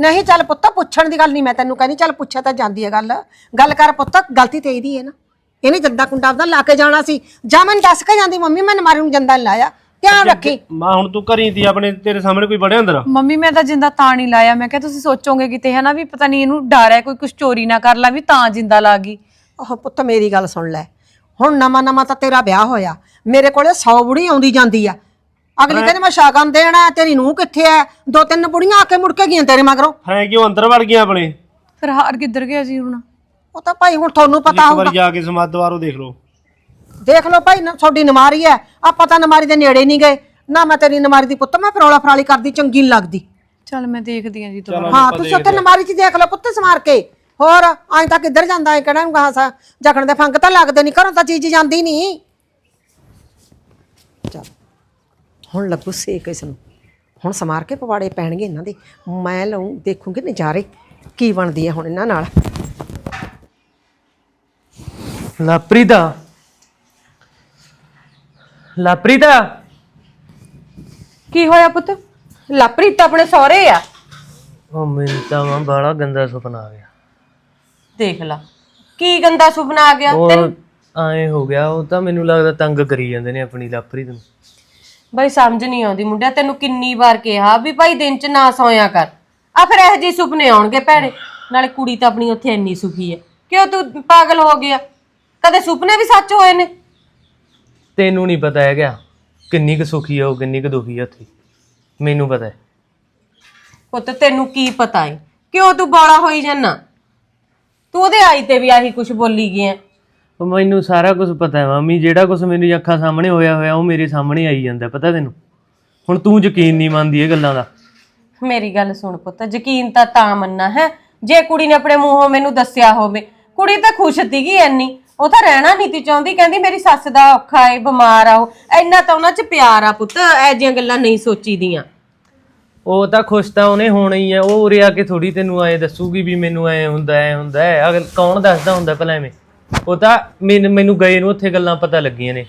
[SPEAKER 5] ਨਹੀਂ ਚੱਲ ਪੁੱਤ ਪੁੱਛਣ ਦੀ ਗੱਲ ਨਹੀਂ ਮੈਂ ਤੈਨੂੰ ਕਹਿੰਦੀ ਚੱਲ ਪੁੱਛਿਆ ਤਾਂ ਜਾਂਦੀ ਹੈ ਗੱਲ। ਗੱਲ ਕਰ ਪੁੱਤ ਗਲਤੀ ਤੇ ਇਹਦੀ ਹੈ ਨਾ। ਇਹਨੇ ਜੰਦਾ ਕੁੰਡਾ ਆਪਦਾ ਲਾ ਕੇ ਜਾਣਾ ਸੀ। ਜਾਂ ਮੈਨੂੰ ਦੱਸ ਕੇ ਜਾਂਦੀ ਮੰਮੀ ਮੈਂ ਨਮਾਰੀ ਨੂੰ ਜੰਦਾ ਨੀ ਲਾਇਆ। ਧਿਆਨ ਰੱਖੀ।
[SPEAKER 6] ਮਾਂ ਹੁਣ ਤੂੰ ਘਰੀ ਤੀ ਆਪਣੇ ਤੇਰੇ ਸਾਹਮਣੇ ਕੋਈ ਬੜਿਆ ਅੰਦਰ?
[SPEAKER 4] ਮੰਮੀ ਮੈਂ ਤਾਂ ਜਿੰਦਾ ਤਾਂ ਨਹੀਂ ਲਾਇਆ। ਮੈਂ ਕਿਹਾ ਤੁਸੀਂ ਸੋਚੋਗੇ ਕਿਤੇ ਹੈ ਨਾ ਵੀ ਪਤਾ ਨਹੀਂ ਇਹਨੂੰ ਡਰ ਹੈ ਕੋਈ ਕੁਝ ਚੋਰੀ ਨਾ ਕਰ ਲਾ ਵੀ ਤਾਂ ਜਿੰਦਾ ਲਾ ਗਈ।
[SPEAKER 5] ਉਹ ਪੁੱਤ ਮੇਰੀ ਗੱਲ ਸੁਣ ਲੈ। ਹੁਣ ਨਵਾਂ ਨਵਾਂ ਤਾਂ ਤੇਰਾ ਵਿਆਹ ਹੋਇਆ। ਮੇਰੇ ਕੋਲੇ 100 ਬੁੜੀ ਆਉਂਦੀ ਜਾਂਦੀ ਆ। ਅਗਲੀ ਕਹਿੰਦੀ ਮੈਂ ਸ਼ਾਗਨ ਦੇਣਾ ਤੇਰੀ ਨੂੰਹ ਕਿੱਥੇ ਐ ਦੋ ਤਿੰਨ ਬੁੜੀਆਂ ਆ ਕੇ ਮੁੜ ਕੇ ਗਈਆਂ ਤੇਰੇ ਮਗਰੋਂ।
[SPEAKER 6] ਹੈ ਕਿਉਂ? ਅੰਦਰ ਵੜ ਗਈਆਂ ਆਪਣੇ।
[SPEAKER 4] ਫਿਰ ਹਾਰ ਕਿੱਧਰ ਗਿਆ ਜੀ ਹੁਣ?
[SPEAKER 5] ਉਹ ਤਾਂ ਭਾਈ ਹੁਣ ਤੁਹਾਨੂੰ ਪਤਾ ਹੋਊਗਾ
[SPEAKER 6] ਵਾਰੀ ਜਾ ਕੇ ਸਮਾਦ ਦੁਆਰੋਂ ਦੇਖ ਲਓ।
[SPEAKER 5] ਦੇਖ ਲਓ ਭਾਈ ਨਾ ਤੁਹਾਡੀ ਨਮਾਰੀ ਐ ਆਪਾਂ ਤਾਂ ਨਮਾਰੀ ਦੇ ਨੇੜੇ ਨਹੀਂ ਗਏ। ਨਾ ਮੈਂ ਤੇਰੀ ਨਮਾਰੀ ਦੀ ਪੁੱਤ ਮੈਂ ਫਰੋਲਾ ਫਰਾਲੀ ਕਰਦੀ ਚੰਗੀ ਨਹੀਂ ਲੱਗਦੀ।
[SPEAKER 4] ਚੱਲ ਮੈਂ ਦੇਖਦੀ ਹਾਂ ਜੀ ਦੁਬਾਰਾ
[SPEAKER 5] ਹਾਂ ਤੁਸੀਂ ਉੱਥੇ ਨਮਾਰੀ 'ਚ ਦੇਖ ਲਓ ਪੁੱਤ ਸਮਾਰ ਕੇ। ਹੋਰ ਐਂ ਤਾਂ ਕਿੱਧਰ ਜਾਂਦਾ ਐ ਕਿਹੜਾ ਨੂੰ ਗਾਸਾ ਜਖਣ ਦੇ ਫੰਗ ਤਾਂ ਲੱਗਦੇ ਨਹੀਂ ਘਰੋਂ ਤਾਂ ਚੀਜ਼ ਜਾਂਦੀ ਨਹੀਂ ਚੱਲ ਹੁਣ ਲੱਗੂ ਸੇਕ ਇਸ ਨੂੰ। ਹੁਣ ਸਮਾਰ ਕੇ ਪਵਾੜੇ ਪੈਣਗੇ ਇਹਨਾਂ ਦੇ। ਮੈਂ ਲਊ ਦੇਖੂੰਗੀ ਨਜ਼ਾਰੇ ਕੀ ਬਣਦੀ ਹੈ ਹੁਣ ਇਹਨਾਂ ਨਾਲ।
[SPEAKER 1] ਲਾਪ੍ਰੀਤਾ। ਲਾਪ੍ਰੀਤਾ।
[SPEAKER 2] ਕੀ ਹੋਇਆ ਪੁੱਤ? ਲਾਪ੍ਰੀਤ ਤਾਂ ਆਪਣੇ ਸਹੁਰੇ ਆ।
[SPEAKER 1] ਉਹ ਮੈਨੂੰ ਤਾਂ ਮਾਂ ਬੜਾ ਗੰਦਾ ਸੁਪਨਾ ਆ ਗਿਆ।
[SPEAKER 2] ਦੇਖ ਲਾ ਕੀ ਗੰਦਾ ਸੁਪਨਾ ਆ ਗਿਆ?
[SPEAKER 1] ਉਹ ਐ ਹੋ ਗਿਆ ਉਹ ਤਾਂ ਮੈਨੂੰ ਲੱਗਦਾ ਤੰਗ ਕਰੀ ਜਾਂਦੇ ਨੇ ਆਪਣੀ ਲਾਪ੍ਰੀਤ ਨੂੰ।
[SPEAKER 2] ਬਈ ਸਮਝ ਨਹੀਂ ਆਉਂਦੀ ਮੁੰਡਿਆ ਤੈਨੂੰ ਕਿੰਨੀ ਵਾਰ ਕਿਹਾ ਵੀ ਭਾਈ ਦਿਨ ਚ ਨਾ ਸੌਂਇਆ ਕਰ। ਆ ਫਿਰ ਇਹੋ ਜਿਹੇ ਸੁਪਨੇ ਆਉਣਗੇ ਭੈਣੇ ਨਾਲੇ ਕੁੜੀ ਤਾਂ ਆਪਣੀ ਉੱਥੇ ਇੰਨੀ ਸੁਖੀ ਹੈ ਕਿਉਂ ਤੂੰ ਪਾਗਲ ਹੋ ਗਿਆ? ਕਦੇ ਸੁਪਨੇ ਵੀ ਸੱਚ ਹੋਏ ਨੇ?
[SPEAKER 1] ਤੈਨੂੰ ਨਹੀਂ ਪਤਾ ਹੈਗਾ ਕਿੰਨੀ ਕੁ ਸੁਖੀ ਆ ਉਹ ਕਿੰਨੀ ਕੁ ਦੁਖੀ ਆ ਉੱਥੇ। ਮੈਨੂੰ ਪਤਾ ਹੈ।
[SPEAKER 2] ਪੁੱਤ ਤੈਨੂੰ ਕੀ ਪਤਾ ਏ? ਕਿਉਂ ਤੂੰ ਬੋਲਾ ਹੋਈ ਜਾਂਦਾ? ਤੂੰ ਉਹਦੇ ਆਈ ਤੇ ਵੀ ਆਹੀ ਕੁਝ ਬੋਲੀ ਗਿਆ।
[SPEAKER 1] ਉਹ ਮੈਨੂੰ ਸਾਰਾ ਕੁਝ ਪਤਾ ਹੈ ਮੰਮੀ ਜਿਹੜਾ ਕੁਝ ਮੈਨੂੰ ਅੱਖਾਂ ਸਾਹਮਣੇ ਹੋਇਆ ਹੋਇਆ ਉਹ ਮੇਰੇ ਸਾਹਮਣੇ ਆਈ ਜਾਂਦਾ ਪਤਾ ਤੈਨੂੰ? ਹੁਣ ਤੂੰ ਯਕੀਨ ਨਹੀਂ ਮੰਨਦੀ ਇਹ ਗੱਲਾਂ ਦਾ।
[SPEAKER 2] ਮੇਰੀ ਗੱਲ ਸੁਣ ਪੁੱਤ ਯਕੀਨ ਤਾਂ ਤਾਂ ਮੰਨਣਾ ਹੈ। ਜੇ ਕੁੜੀ ਨੇ ਆਪਣੇ ਮੂੰਹੋਂ ਮੈਨੂੰ ਦੱਸਿਆ ਹੋਵੇ ਕੁੜੀ ਤਾਂ ਖੁਸ਼ ਸੀਗੀ ਐਨੀ ਉਹ ਤਾਂ ਰਹਿਣਾ ਨਹੀਂ ਤੀ ਚਾਹੁੰਦੀ ਕਹਿੰਦੀ ਮੇਰੀ ਸੱਸ ਦਾ ਔਖਾ ਏ ਬਿਮਾਰ ਆ ਉਹ। ਇੰਨਾ ਤਾਂ ਉਹਨਾਂ 'ਚ ਪਿਆਰ ਆ ਪੁੱਤ ਐ ਜਿਹੀਆਂ ਗੱਲਾਂ ਨਹੀਂ ਸੋਚੀਦੀਆਂ।
[SPEAKER 1] ਉਹ ਤਾਂ ਖੁਸ਼ ਤਾਂ ਉਹਨੇ ਹੋਣਾ ਹੀ ਹੈ ਉਹ ਉਰੇ ਆ ਕੇ ਥੋੜੀ ਤੈਨੂੰ ਐ ਦੱਸੂਗੀ ਵੀ ਮੈਨੂੰ ਐ ਹੁੰਦਾ ਐ ਹੁੰਦਾ ਹੈ ਅਗਰ ਕੌਣ ਦੱਸਦਾ ਹੁੰਦਾ ਭਲਾ ਐਵੇਂ? ਉਹ ਤਾਂ ਮੈਨੂੰ ਮੈਨੂੰ ਗਏ ਨੂੰ ਉੱਥੇ ਗੱਲਾਂ ਪਤਾ ਲੱਗੀਆਂ ਨੇ।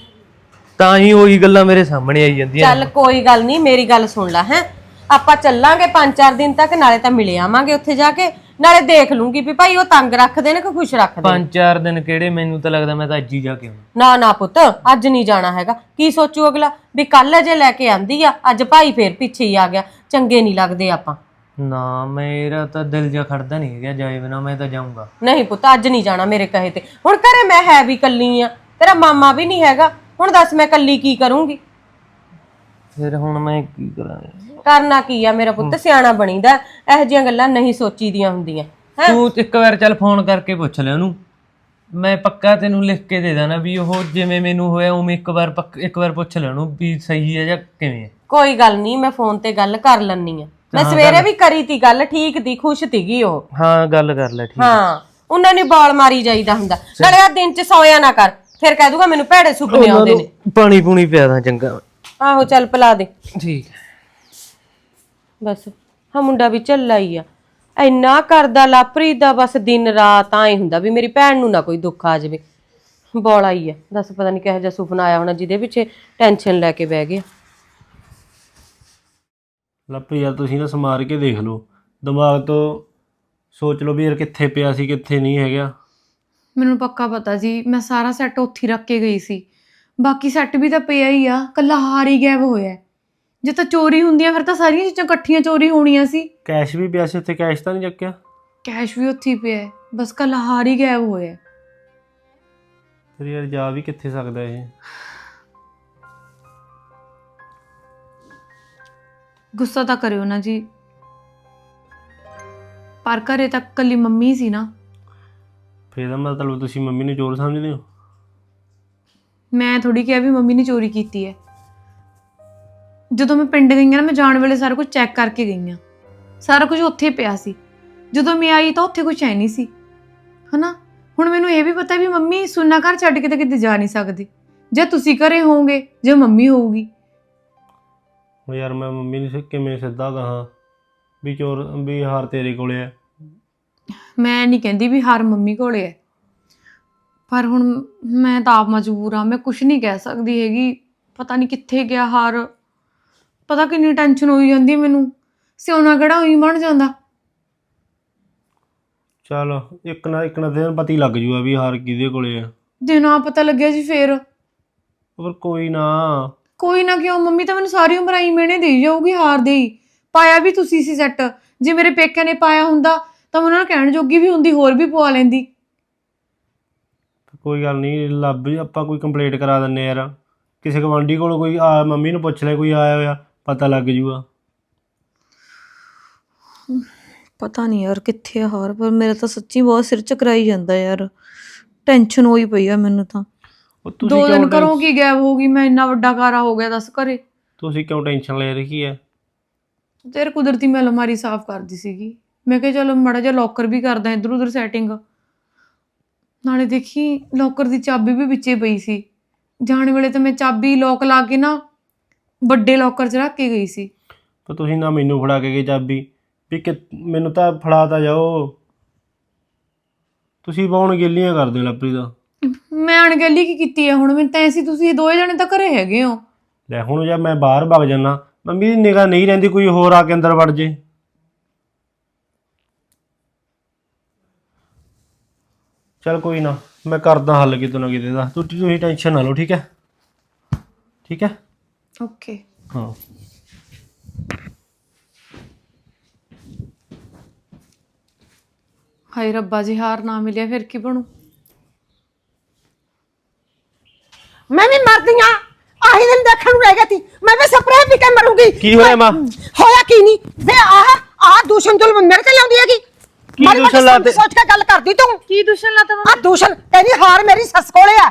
[SPEAKER 1] ਤਾਂ ਹੀ ਉਹੀ ਗੱਲਾਂ ਮੇਰੇ ਸਾਹਮਣੇ ਆਈ ਜਾਂਦੀਆਂ
[SPEAKER 2] ਚੱਲ ਕੋਈ ਗੱਲ ਨਹੀਂ ਮੇਰੀ ਗੱਲ ਸੁਣ ਲੈ ਹੈ। ਆਪਾਂ ਚੱਲਾਂਗੇ 5-4 ਦਿਨ ਤੱਕ ਨਾਲੇ ਤਾਂ ਮਿਲ ਆਵਾਂਗੇ ਉੱਥੇ ਜਾ ਕੇ। ਨਾਲੇ ਦੇਖ ਲੂੰਗੀ ਵੀ ਭਾਈ ਉਹ ਤੰਗ ਰੱਖਦੇ ਨੇ ਕਿ ਖੁਸ਼ ਰੱਖਦੇ ਨੇ।
[SPEAKER 1] ਪੰਜ ਚਾਰ ਦਿਨ ਕਿਹੜੇ ਮੈਨੂੰ ਤਾਂ ਲੱਗਦਾ ਮੈਂ ਤਾਂ ਅੱਜ ਹੀ ਜਾ ਕੇ ਆਉਣਾ।
[SPEAKER 2] ਨਾ ਨਾ ਪੁੱਤ ਅੱਜ ਨਹੀਂ ਜਾਣਾ ਹੈਗਾ। ਕੀ ਸੋਚੂ ਅਗਲਾ? ਵੀ ਕੱਲ ਜੇ ਲੈ ਕੇ ਆਂਦੀ ਆ ਅੱਜ ਭਾਈ ਫੇਰ ਪਿੱਛੇ ਹੀ ਆ ਗਿਆ। ਚੰਗੇ ਨਹੀਂ ਲੱਗਦੇ ਆਪਾਂ।
[SPEAKER 1] ਨਾ ਮੇਰਾ ਤਾਂ ਦਿਲ ਜਾ ਖੜਦਾ ਨਹੀਂ ਹੈਗਾ ਜਾਏ ਬਿਨਾ ਮੈਂ ਤਾਂ ਜਾਊਂਗਾ।
[SPEAKER 2] ਨਹੀਂ ਪੁੱਤ ਅੱਜ ਨਹੀਂ ਜਾਣਾ ਮੇਰੇ ਕਹੇ ਤੇ। ਹੁਣ ਘਰੇ ਮੈਂ ਹੈ ਵੀ ਕੱਲੀ ਆ ਤੇਰਾ ਮਾਮਾ ਵੀ ਨਹੀਂ ਹੈਗਾ। ਹੁਣ ਦੱਸ ਮੈਂ ਕੱਲੀ ਕੀ ਕਰੂੰਗੀ?
[SPEAKER 1] ਫਿਰ ਹੁਣ ਮੈਂ ਕੀ ਕਰਾਂ?
[SPEAKER 2] ਕਰਨਾ ਕੀ ਆ ਮੇਰਾ ਪੁੱਤ? ਸਿਆਣਾ ਬਣੀਦਾ ਇਹੋ ਜਿਹੀਆਂ ਗੱਲਾਂ ਨਹੀਂ ਸੋਚੀਦੀਆਂ ਹੁੰਦੀਆਂ ਹੈਂ?
[SPEAKER 1] ਤੂੰ ਇੱਕ ਵਾਰ ਚੱਲ ਫੋਨ ਕਰਕੇ ਪੁੱਛ ਲੈ ਉਹਨੂੰ। ਮੈਂ ਪੱਕਾ ਤੈਨੂੰ ਲਿਖ ਕੇ ਦੇ ਦਾਂ ਵੀ ਉਹ ਜਿਵੇਂ ਮੈਨੂੰ ਹੋਇਆ ਉਵੇਂ ਇੱਕ ਵਾਰ ਪੱਕ ਇੱਕ ਵਾਰ ਪੁੱਛ ਲੈ ਉਹਨੂੰ ਵੀ ਸਹੀ ਹੈ ਜਾਂ ਕਿਵੇਂ ਹੈ।
[SPEAKER 2] ਕੋਈ ਗੱਲ ਨਹੀਂ ਮੈਂ ਫੋਨ ਤੇ ਗੱਲ ਕਰ ਲੈਣੀ ਆ। ਮੈਂ ਸਵੇਰੇ ਵੀ ਕਰੀ ਤੀ ਗੱਲ ਠੀਕ ਤੀ ਖੁਸ਼ ਤੀਗੀ ਉਹ।
[SPEAKER 1] ਹਾਂ ਗੱਲ ਕਰ ਲੈ ਠੀਕ।
[SPEAKER 2] ਹਾਂ ਉਹਨਾਂ ਨੇ ਬਾਲ ਮਾਰੀ ਜਾਈਦਾ ਹੁੰਦਾ। ਨਾਲੇ ਆ ਦਿਨ ਚ ਸੌਇਆ ਨਾ ਕਰ ਫਿਰ ਕਹਿ ਦੂਗਾ ਮੈਨੂੰ ਭੈੜੇ ਸੁਪਨੇ ਆਉਂਦੇ ਨੇ
[SPEAKER 1] ਪਾਣੀ ਪੂਣੀ ਪਿਆ ਦਾਂ ਚੰਗਾ।
[SPEAKER 2] ਆਹੋ ਚੱਲ ਪਿਲਾ ਦੇ।
[SPEAKER 1] ਠੀਕ।
[SPEAKER 2] ਬਸ ਹਾਂ ਮੁੰਡਾ ਵੀ ਝੱਲਾ ਹੀ ਆ। ਇੰਨਾ ਕਰਦਾ ਲਾਪਰੀ ਦਾ ਬਸ ਦਿਨ ਰਾਤ ਆਏ ਹੁੰਦਾ ਵੀ ਮੇਰੀ ਭੈਣ ਨੂੰ ਨਾ ਕੋਈ ਦੁੱਖ ਆ ਜਾਵੇ। ਬੋਲਾ ਹੀ ਆ ਦੱਸ ਪਤਾ ਨਹੀਂ ਕਿਹੋ ਜਿਹਾ ਸੁਪਨਾ ਆਇਆ ਹੋਣਾ ਜਿਹਦੇ ਪਿੱਛੇ ਟੈਨਸ਼ਨ ਲੈ ਕੇ ਬਹਿ ਗਿਆ।
[SPEAKER 6] ਲੱਭੀ ਯਾਰ ਤੁਸੀਂ ਨਾ ਸਮਾਰ ਕੇ ਦੇਖ ਲਓ। ਦਿਮਾਗ ਤੋਂ ਸੋਚ ਲਓ ਵੀ ਯਾਰ ਕਿੱਥੇ ਪਿਆ ਸੀ ਕਿੱਥੇ ਨਹੀਂ ਹੈਗਾ।
[SPEAKER 4] ਮੈਨੂੰ ਪੱਕਾ ਪਤਾ ਜੀ ਮੈਂ ਸਾਰਾ ਸੈੱਟ ਉੱਥੇ ਹੀ ਰੱਖ ਕੇ ਗਈ ਸੀ। ਬਾਕੀ ਸੈੱਟ ਵੀ ਤਾਂ ਪਿਆ ਹੀ ਆ ਕੱਲਾ ਹਾਰ ਹੀ ਗਾਇਬ ਹੋਇਆ। ਹੈ। ਜੇ ਤਾਂ ਚੋਰੀ ਹੁੰਦੀਆਂ ਫਿਰ ਤਾਂ ਸਾਰੀਆਂ ਚੀਜ਼ਾਂ ਇਕੱਠੀਆਂ ਚੋਰੀ ਹੋਣੀਆਂ ਸੀ।
[SPEAKER 6] ਕੈਸ਼ ਵੀ ਪਿਆ ਸੀ ਉੱਥੇ ਕੈਸ਼ ਤਾਂ ਨਹੀਂ ਚੱਕਿਆ?
[SPEAKER 4] ਕੈਸ਼ ਵੀ ਉੱਥੇ ਹੀ ਪਿਆ ਹੈ, ਬਸ ਕੱਲਾ ਹਾਰ ਹੀ ਗਾਇਬ ਹੋਇਆ। ਹੈ।
[SPEAKER 6] ਫਿਰ ਯਾਰ ਜਾ ਵੀ ਕਿੱਥੇ ਸਕਦਾ ਇਹ?
[SPEAKER 4] ਗੁੱਸਾ ਤਾਂ ਕਰਿਓ ਨਾ ਜੀ। ਪਰ ਘਰੇ ਤਾਂ ਕੱਲੀ ਮੰਮੀ ਸੀ ਨਾ।
[SPEAKER 6] ਫਿਰ ਇਹਦਾ ਮਤਲਬ ਤੁਸੀਂ ਮੰਮੀ ਨੂੰ ਚੋਰ ਸਮਝਦੇ ਹੋ?
[SPEAKER 4] ਮੈਂ ਥੋੜੀ ਕਿਹਾ ਵੀ ਮੰਮੀ ਨੇ ਚੋਰੀ ਕੀਤੀ ਹੈ। ਜਦੋਂ ਮੈਂ ਪਿੰਡ ਗਈ ਨਾ ਮੈਂ ਜਾਣ ਵੇਲੇ ਸਾਰਾ ਕੁਝ ਚੈੱਕ ਕਰਕੇ ਗਈ ਹਾਂ। ਸਾਰਾ ਕੁਝ ਉੱਥੇ ਪਿਆ ਸੀ। ਜਦੋਂ ਮੈਂ ਆਈ ਤਾਂ ਉੱਥੇ ਕੁਝ ਹੈ ਨਹੀਂ ਸੀ। ਹਨਾ? ਹੁਣ ਮੈਨੂੰ ਇਹ ਵੀ ਪਤਾ ਵੀ ਮੰਮੀ ਸੁੰਨਾ ਘਰ ਛੱਡ ਕੇ ਤਾਂ ਕਿਤੇ ਜਾ ਨਹੀਂ ਸਕਦੀ। ਜੇ ਤੁਸੀਂ ਘਰੇ ਹੋਵੋਗੇ ਜੇ ਮੰਮੀ ਹੋਊਗੀ।
[SPEAKER 6] ਉਹ ਯਾਰ ਮੈਂ ਮੰਮੀ ਨੂੰ ਸਿ- ਕਿਵੇਂ ਸਿੱਧਾ ਕਹਾਂ ਵੀ ਚੋਰ ਵੀ ਹਾਰ ਤੇਰੇ ਕੋਲੇ ਹੈ
[SPEAKER 4] ਮੈਂ ਨਹੀਂ ਕਹਿੰਦੀ ਵੀ ਹਰ ਮੰਮੀ ਕੋਲੇ ਹੈ ਪਰ ਹੁਣ ਮੈਂ ਤਾਂ ਆਪ ਮਜਬੂਰ ਆ ਮੈਂ ਕੁਝ ਨਹੀਂ ਕਹਿ ਸਕਦੀ ਹੈਗੀ। ਪਤਾ ਨਹੀਂ ਕਿੱਥੇ ਗਿਆ ਹਾਰ। ਪਤਾ ਕਿੰਨੀ ਟੈਨਸ਼ਨ ਹੋਈ ਜਾਂਦੀ ਹੈ ਮੈਨੂੰ। ਸਿਉਣਾ ਕਿਹੜਾ ਹੋਈ ਬਣ ਜਾਂਦਾ।
[SPEAKER 6] ਚਲ ਇੱਕ ਨਾ ਇੱਕ ਨਾ ਦਿਨ ਪਤਾ ਹੀ ਲੱਗ ਜੂਗਾ ਵੀ ਹਾਰ ਕਿਹਦੇ ਕੋਲੇ ਹੈ
[SPEAKER 4] ਜੇ ਨਾ ਪਤਾ ਲੱਗਿਆ ਜੀ ਫੇਰ।
[SPEAKER 6] ਪਰ ਕੋਈ ਨਾ।
[SPEAKER 4] ਕੋਈ ਨਾ ਕਿਉਂ ਮੰਮੀ ਤਾਂ ਮੈਨੂੰ ਸਾਰੀ ਉਮਰ ਆਈ ਮੈਨੇ ਦੇਈ ਜਾਊਗੀ ਹਾਰ ਦੇ ਹੀ ਪਾਇਆ ਵੀ ਤੁਸੀਂ ਸੀ ਸੈੱਟ ਜੇ ਮੇਰੇ ਪੇਕਿਆਂ ਨੇ ਪਾਇਆ ਹੁੰਦਾ ਤਾਂ ਮੈਂ ਉਹਨਾਂ ਨੂੰ ਕਹਿਣ ਜੋਗੀ ਵੀ ਹੁੰਦੀ ਹੋਰ ਵੀ ਪਵਾ ਲੈਂਦੀ।
[SPEAKER 6] ਕੋਈ ਗੱਲ ਨਹੀਂ ਲੱਭ ਆਪਾਂ ਕੋਈ ਕੰਪਲੀਟ ਕਰਾ ਦਿੰਨੇ ਯਾਰ। ਕਿਸੇ ਗਵਾਂਢੀ ਕੋਲ ਕੋਈ ਆ ਮੰਮੀ ਨੂੰ ਪੁੱਛ ਲੈ ਕੋਈ ਆਇਆ ਹੋਇਆ ਪਤਾ ਲੱਗ ਜੂਗਾ।
[SPEAKER 4] ਪਤਾ ਨਹੀਂ ਯਾਰ ਕਿੱਥੇ ਆ ਹਾਰ ਪਰ ਮੇਰਾ ਤਾਂ ਸੱਚੀ ਬਹੁਤ ਸਿਰ ਚਕਰਾਈ ਜਾਂਦਾ ਯਾਰ। ਟੈਨਸ਼ਨ ਹੋਈ ਪਈ ਆ ਮੈਨੂੰ ਤਾਂ।
[SPEAKER 6] ਉਹ ਤੁਸੀਂ
[SPEAKER 4] ਦੋ ਦਿਨ ਕਰੋ ਕੀ ਗਾਇਬ ਹੋ ਗਈ? ਮੈਂ ਇੰਨਾ ਵੱਡਾ ਕਾਰਾ ਹੋ ਗਿਆ ਦੱਸ ਘਰੇ।
[SPEAKER 6] ਤੁਸੀਂ ਕਿਉਂ ਟੈਨਸ਼ਨ ਲੈ ਰਹੀ ਹੈ
[SPEAKER 4] ਤੇਰੇ ਕੁਦਰਤੀ ਮੈਂ ਅਲਮਾਰੀ ਸਾਫ਼ ਕਰਦੀ ਸੀਗੀ। ਮੈਂ ਕਿਹਾ ਚਲੋ ਮੜਾ ਜਿਹਾ ਲੋਕਰ ਵੀ ਕਰਦਾ ਇਧਰ ਉਧਰ ਸੈਟਿੰਗ ਨਾਲੇ ਦੇਖੀ ਲੋਕਰ ਦੀ ਚਾਬੀ ਵੀ ਵਿੱਚੇ ਪਈ ਸੀ। ਜਾਣ ਵੇਲੇ ਤਾਂ ਮੈਂ ਚਾਬੀ ਲੋਕ ਲਾ ਕੇ ਨਾ ਵੱਡੇ ਲੋਕਰ 'ਚ ਰੱਖ ਕੇ ਗਈ ਸੀ।
[SPEAKER 6] ਪਰ ਤੁਸੀਂ ਨਾ ਮੈਨੂੰ ਫੜਾ ਕੇ ਗਏ ਚਾਬੀ। ਵੀ ਕਿ ਮੈਨੂੰ ਤਾਂ ਫੜਾ ਤਾਂ ਜਾਓ। ਤੁਸੀਂ ਬੌਣ ਗਿੱਲੀਆਂ ਕਰਦੇ ਲੱਭੀ ਦਾ।
[SPEAKER 4] ਮੈਂ ਅਣਗਹਿਲੀ ਕੀ ਕੀਤੀ ਹੈ ਹੁਣ? ਮੈਂ ਤਾਂ ਐਸੀ ਤੁਸੀਂ ਦੋਏ ਜਣੇ ਤਾਂ ਘਰੇ ਹੈਗੇ ਹੋ।
[SPEAKER 6] ਲੈ ਹੁਣ ਜੇ ਮੈਂ ਬਾਹਰ ਭੱਗ ਜਾਣਾ ਮੰਮੀ ਦੀ ਨਿਗਾਹ ਨਹੀਂ ਰਹਿੰਦੀ ਕੋਈ ਹੋਰ ਆ ਕੇ ਅੰਦਰ ਵੜ ਜੇ। ਚਲ ਕੋਈ ਨਾ ਮੈਂ ਕਰਦਾ ਹੱਲ ਕਿਤੇ ਨਾ ਕਿਤੇ ਦਾ। ਤੁਸੀਂ ਤੁਸੀਂ ਟੈਨਸ਼ਨ ਨਾ ਲਓ ਠੀਕ ਹੈ? ਠੀਕ ਹੈ?
[SPEAKER 4] ਓਕੇ।
[SPEAKER 6] ਹਾਂ।
[SPEAKER 4] ਹਾਏ ਰੱਬਾ ਜੀ ਹਾਰ ਨਾ ਮਿਲਿਆ ਫਿਰ ਕੀ ਬਣੂ?
[SPEAKER 5] ਮੈਂ ਵੀ ਮਰਦੀ ਆ। ਆਹੀ ਦਿਨ ਦੇਖਣ ਨੂੰ ਰਹਿ ਗਈ ਸੀ ਮੈਂ ਵੀ ਸਪਰੇਅ ਪੀ ਕੇ ਮਰੂੰਗੀ।
[SPEAKER 6] ਕੀ ਹੋਇਆ ਮਾਂ
[SPEAKER 5] ਹੋਇਆ ਕੀ ਨਹੀਂ ਵੇ ਆਹ ਆਹ ਦੂਸ਼ਣ ਜ਼ੁਲਮ ਮੇਰੇ ਤੇ ਲਾਉਂਦੀ ਹੈਗੀ।
[SPEAKER 6] ਕੀ
[SPEAKER 5] ਮਾੜੀ
[SPEAKER 6] ਦੂਸ਼ਣ ਲਾਤੇ?
[SPEAKER 5] ਸੋਚ ਕੇ ਗੱਲ ਕਰਦੀ ਤੂੰ।
[SPEAKER 4] ਕੀ ਦੁਸ਼ਮਣ ਲਾਤਾ
[SPEAKER 5] ਆ ਦੂਸ਼ਣ ਕਹਿੰਦੀ ਹਾਰ ਮੇਰੀ ਸੱਸ ਕੋਲੇ ਆ।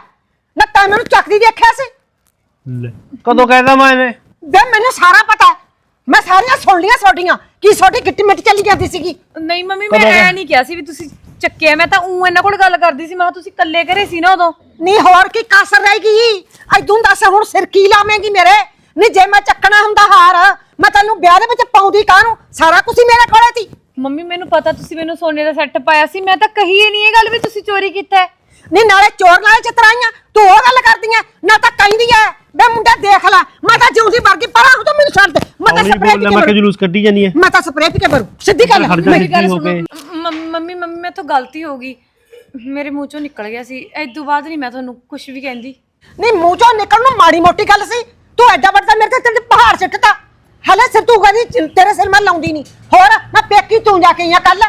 [SPEAKER 5] ਨਾ ਤੈਂ ਮੈਨੂੰ ਚੱਕਦੀ ਦੇਖਿਆ ਸੀ।
[SPEAKER 6] ਲੈ ਕਦੋਂ ਕਹਿਦਾ ਮੈਂ ਇਹਨੇ?
[SPEAKER 5] ਵੇ ਮੈਨੂੰ ਸਾਰਾ ਪਤਾ ਹੈ। ਮੈਂ ਸਾਰੀਆਂ ਸੁਣ ਲੀਆਂ ਤੁਹਾਡੀਆਂ। ਕੀ ਤੁਹਾਡੀ ਗਿੱਟੀ ਮਿੱਟੀ ਚੱਲੀ ਜਾਂਦੀ ਸੀਗੀ?
[SPEAKER 4] ਨਹੀਂ ਮੰਮੀ ਮੈਂ ਐ ਨਹੀਂ ਕਿਹਾ ਸੀ ਵੀ ਤੁਸੀਂ ਚੱਕਿਆ ਮੈਂ ਤਾਂ ਉਂ ਇਹਨਾਂ ਕੋਲ ਗੱਲ ਕਰਦੀ ਸੀ ਮੈਂ ਕਿਹਾ ਤੁਸੀਂ ਇਕੱਲੇ ਘਰੇ ਸੀ ਨਾ ਉਦੋਂ।
[SPEAKER 5] ਨਹੀਂ ਹੋਰ ਕੀ ਕਸਰ ਰਹਿ ਗਈ? ਐਦੂੰ ਦੱਸ ਹੁਣ ਸਿਰ ਕੀ ਲਾਵੇਂਗੀ ਮੇਰੇ? ਨਹੀਂ ਜੇ ਮੈਂ ਚੱਕਣਾ ਹੁੰਦਾ ਹਾਰ ਮੈਂ ਤੈਨੂੰ ਵਿਆਹ ਦੇ ਵਿੱਚ ਪਾਉਂਦੀ ਕਾਹਨੂੰ? ਸਾਰਾ ਕੁਝ ਹੀ ਮੇਰੇ ਕੋਲੇ ਸੀ।
[SPEAKER 4] ਮੰਮੀ ਮੈਨੂੰ ਪਤਾ ਤੁਸੀਂ ਮੈਨੂੰ ਸੋਨੇ ਦਾ ਸੈੱਟ ਪਾਇਆ ਸੀ ਮੈਂ ਤਾਂ ਕਹੀ ਹੀ ਨਹੀਂ ਇਹ ਗੱਲ ਵੀ ਤੁਸੀਂ ਚੋਰੀ ਕੀਤਾ ਹੈ।
[SPEAKER 5] ਨਹੀਂ ਨਾਲੇ ਚੋਰ ਨਾਲੇ ਚਤਰਾਈਆਂ ਤੂੰ ਉਹ ਗੱਲ ਕਰਦੀ ਐ ਨਾ ਤਾਂ ਕਹਿੰਦੀ ਐ ਬੇ ਮੁੰਡਾ ਦੇਖ ਲੈ ਮੈਂ ਤਾਂ ਜਿਉਂਦੀ ਵਰਗੀ ਪਰਾਂ ਤੂੰ ਮੈਨੂੰ ਛੱਡ ਦੇ ਮੈਂ ਤਾਂ
[SPEAKER 6] ਹੌਲੀ
[SPEAKER 5] ਸਪਰੇਅ
[SPEAKER 6] ਬੋਲ
[SPEAKER 5] ਪੀ
[SPEAKER 6] ਲੈ
[SPEAKER 5] ਕੇ
[SPEAKER 6] ਮੈਂ ਕਿ
[SPEAKER 5] ਮਰੂ।
[SPEAKER 6] ਜਲੂਸ ਕੱਢੀ ਜਾਨੀ ਹੈ
[SPEAKER 5] ਮੈਂ ਤਾਂ ਸਪਰੇਅ ਪੀ ਕੇ ਮਰੂ ਸਿੱਧੀ ਗੱਲ
[SPEAKER 6] ਖੜ ਜਾ
[SPEAKER 5] ਮੇਰੀ
[SPEAKER 6] ਸਿੱਧੀ ਹੋ ਕੇ।
[SPEAKER 4] ਮੰਮੀ ਮੰਮੀ ਮੰਮੀ ਮੈਥੋਂ ਗਲਤੀ ਹੋ ਗਈ। ਮੇਰੇ ਮੂੰਹ ਚੋਂ ਨਿਕਲ ਗਿਆ ਸੀ ਇਸ ਤੋਂ ਬਾਅਦ ਨਹੀਂ ਮੈਂ ਤੁਹਾਨੂੰ ਕੁਝ ਵੀ ਕਹਿੰਦੀ।
[SPEAKER 5] ਨਹੀਂ ਮੂੰਹ ਚੋਂ ਨਿਕਲਣ ਨੂੰ ਮਾੜੀ ਮੋਟੀ ਗੱਲ ਸੀ। ਤੂੰ ਐਡਾ ਵੱਡਾ ਮੇਰੇ ਤੇ ਤੇਰੇ ਪਹਾੜ ਸਿੱਟਤਾ। ਹਲੇ ਸਿਰ ਤੂੰ ਕਹਿੰਦੀ ਤੇਰੇ ਸਿਰ ਮੈਂ ਲਾਉਂਦੀ ਨਹੀਂ ਹੋਰ ਮੈਂ ਪੇਕੀ ਤੂੰ ਜਾ ਕੇ ਆਈਆਂ ਕੱਲ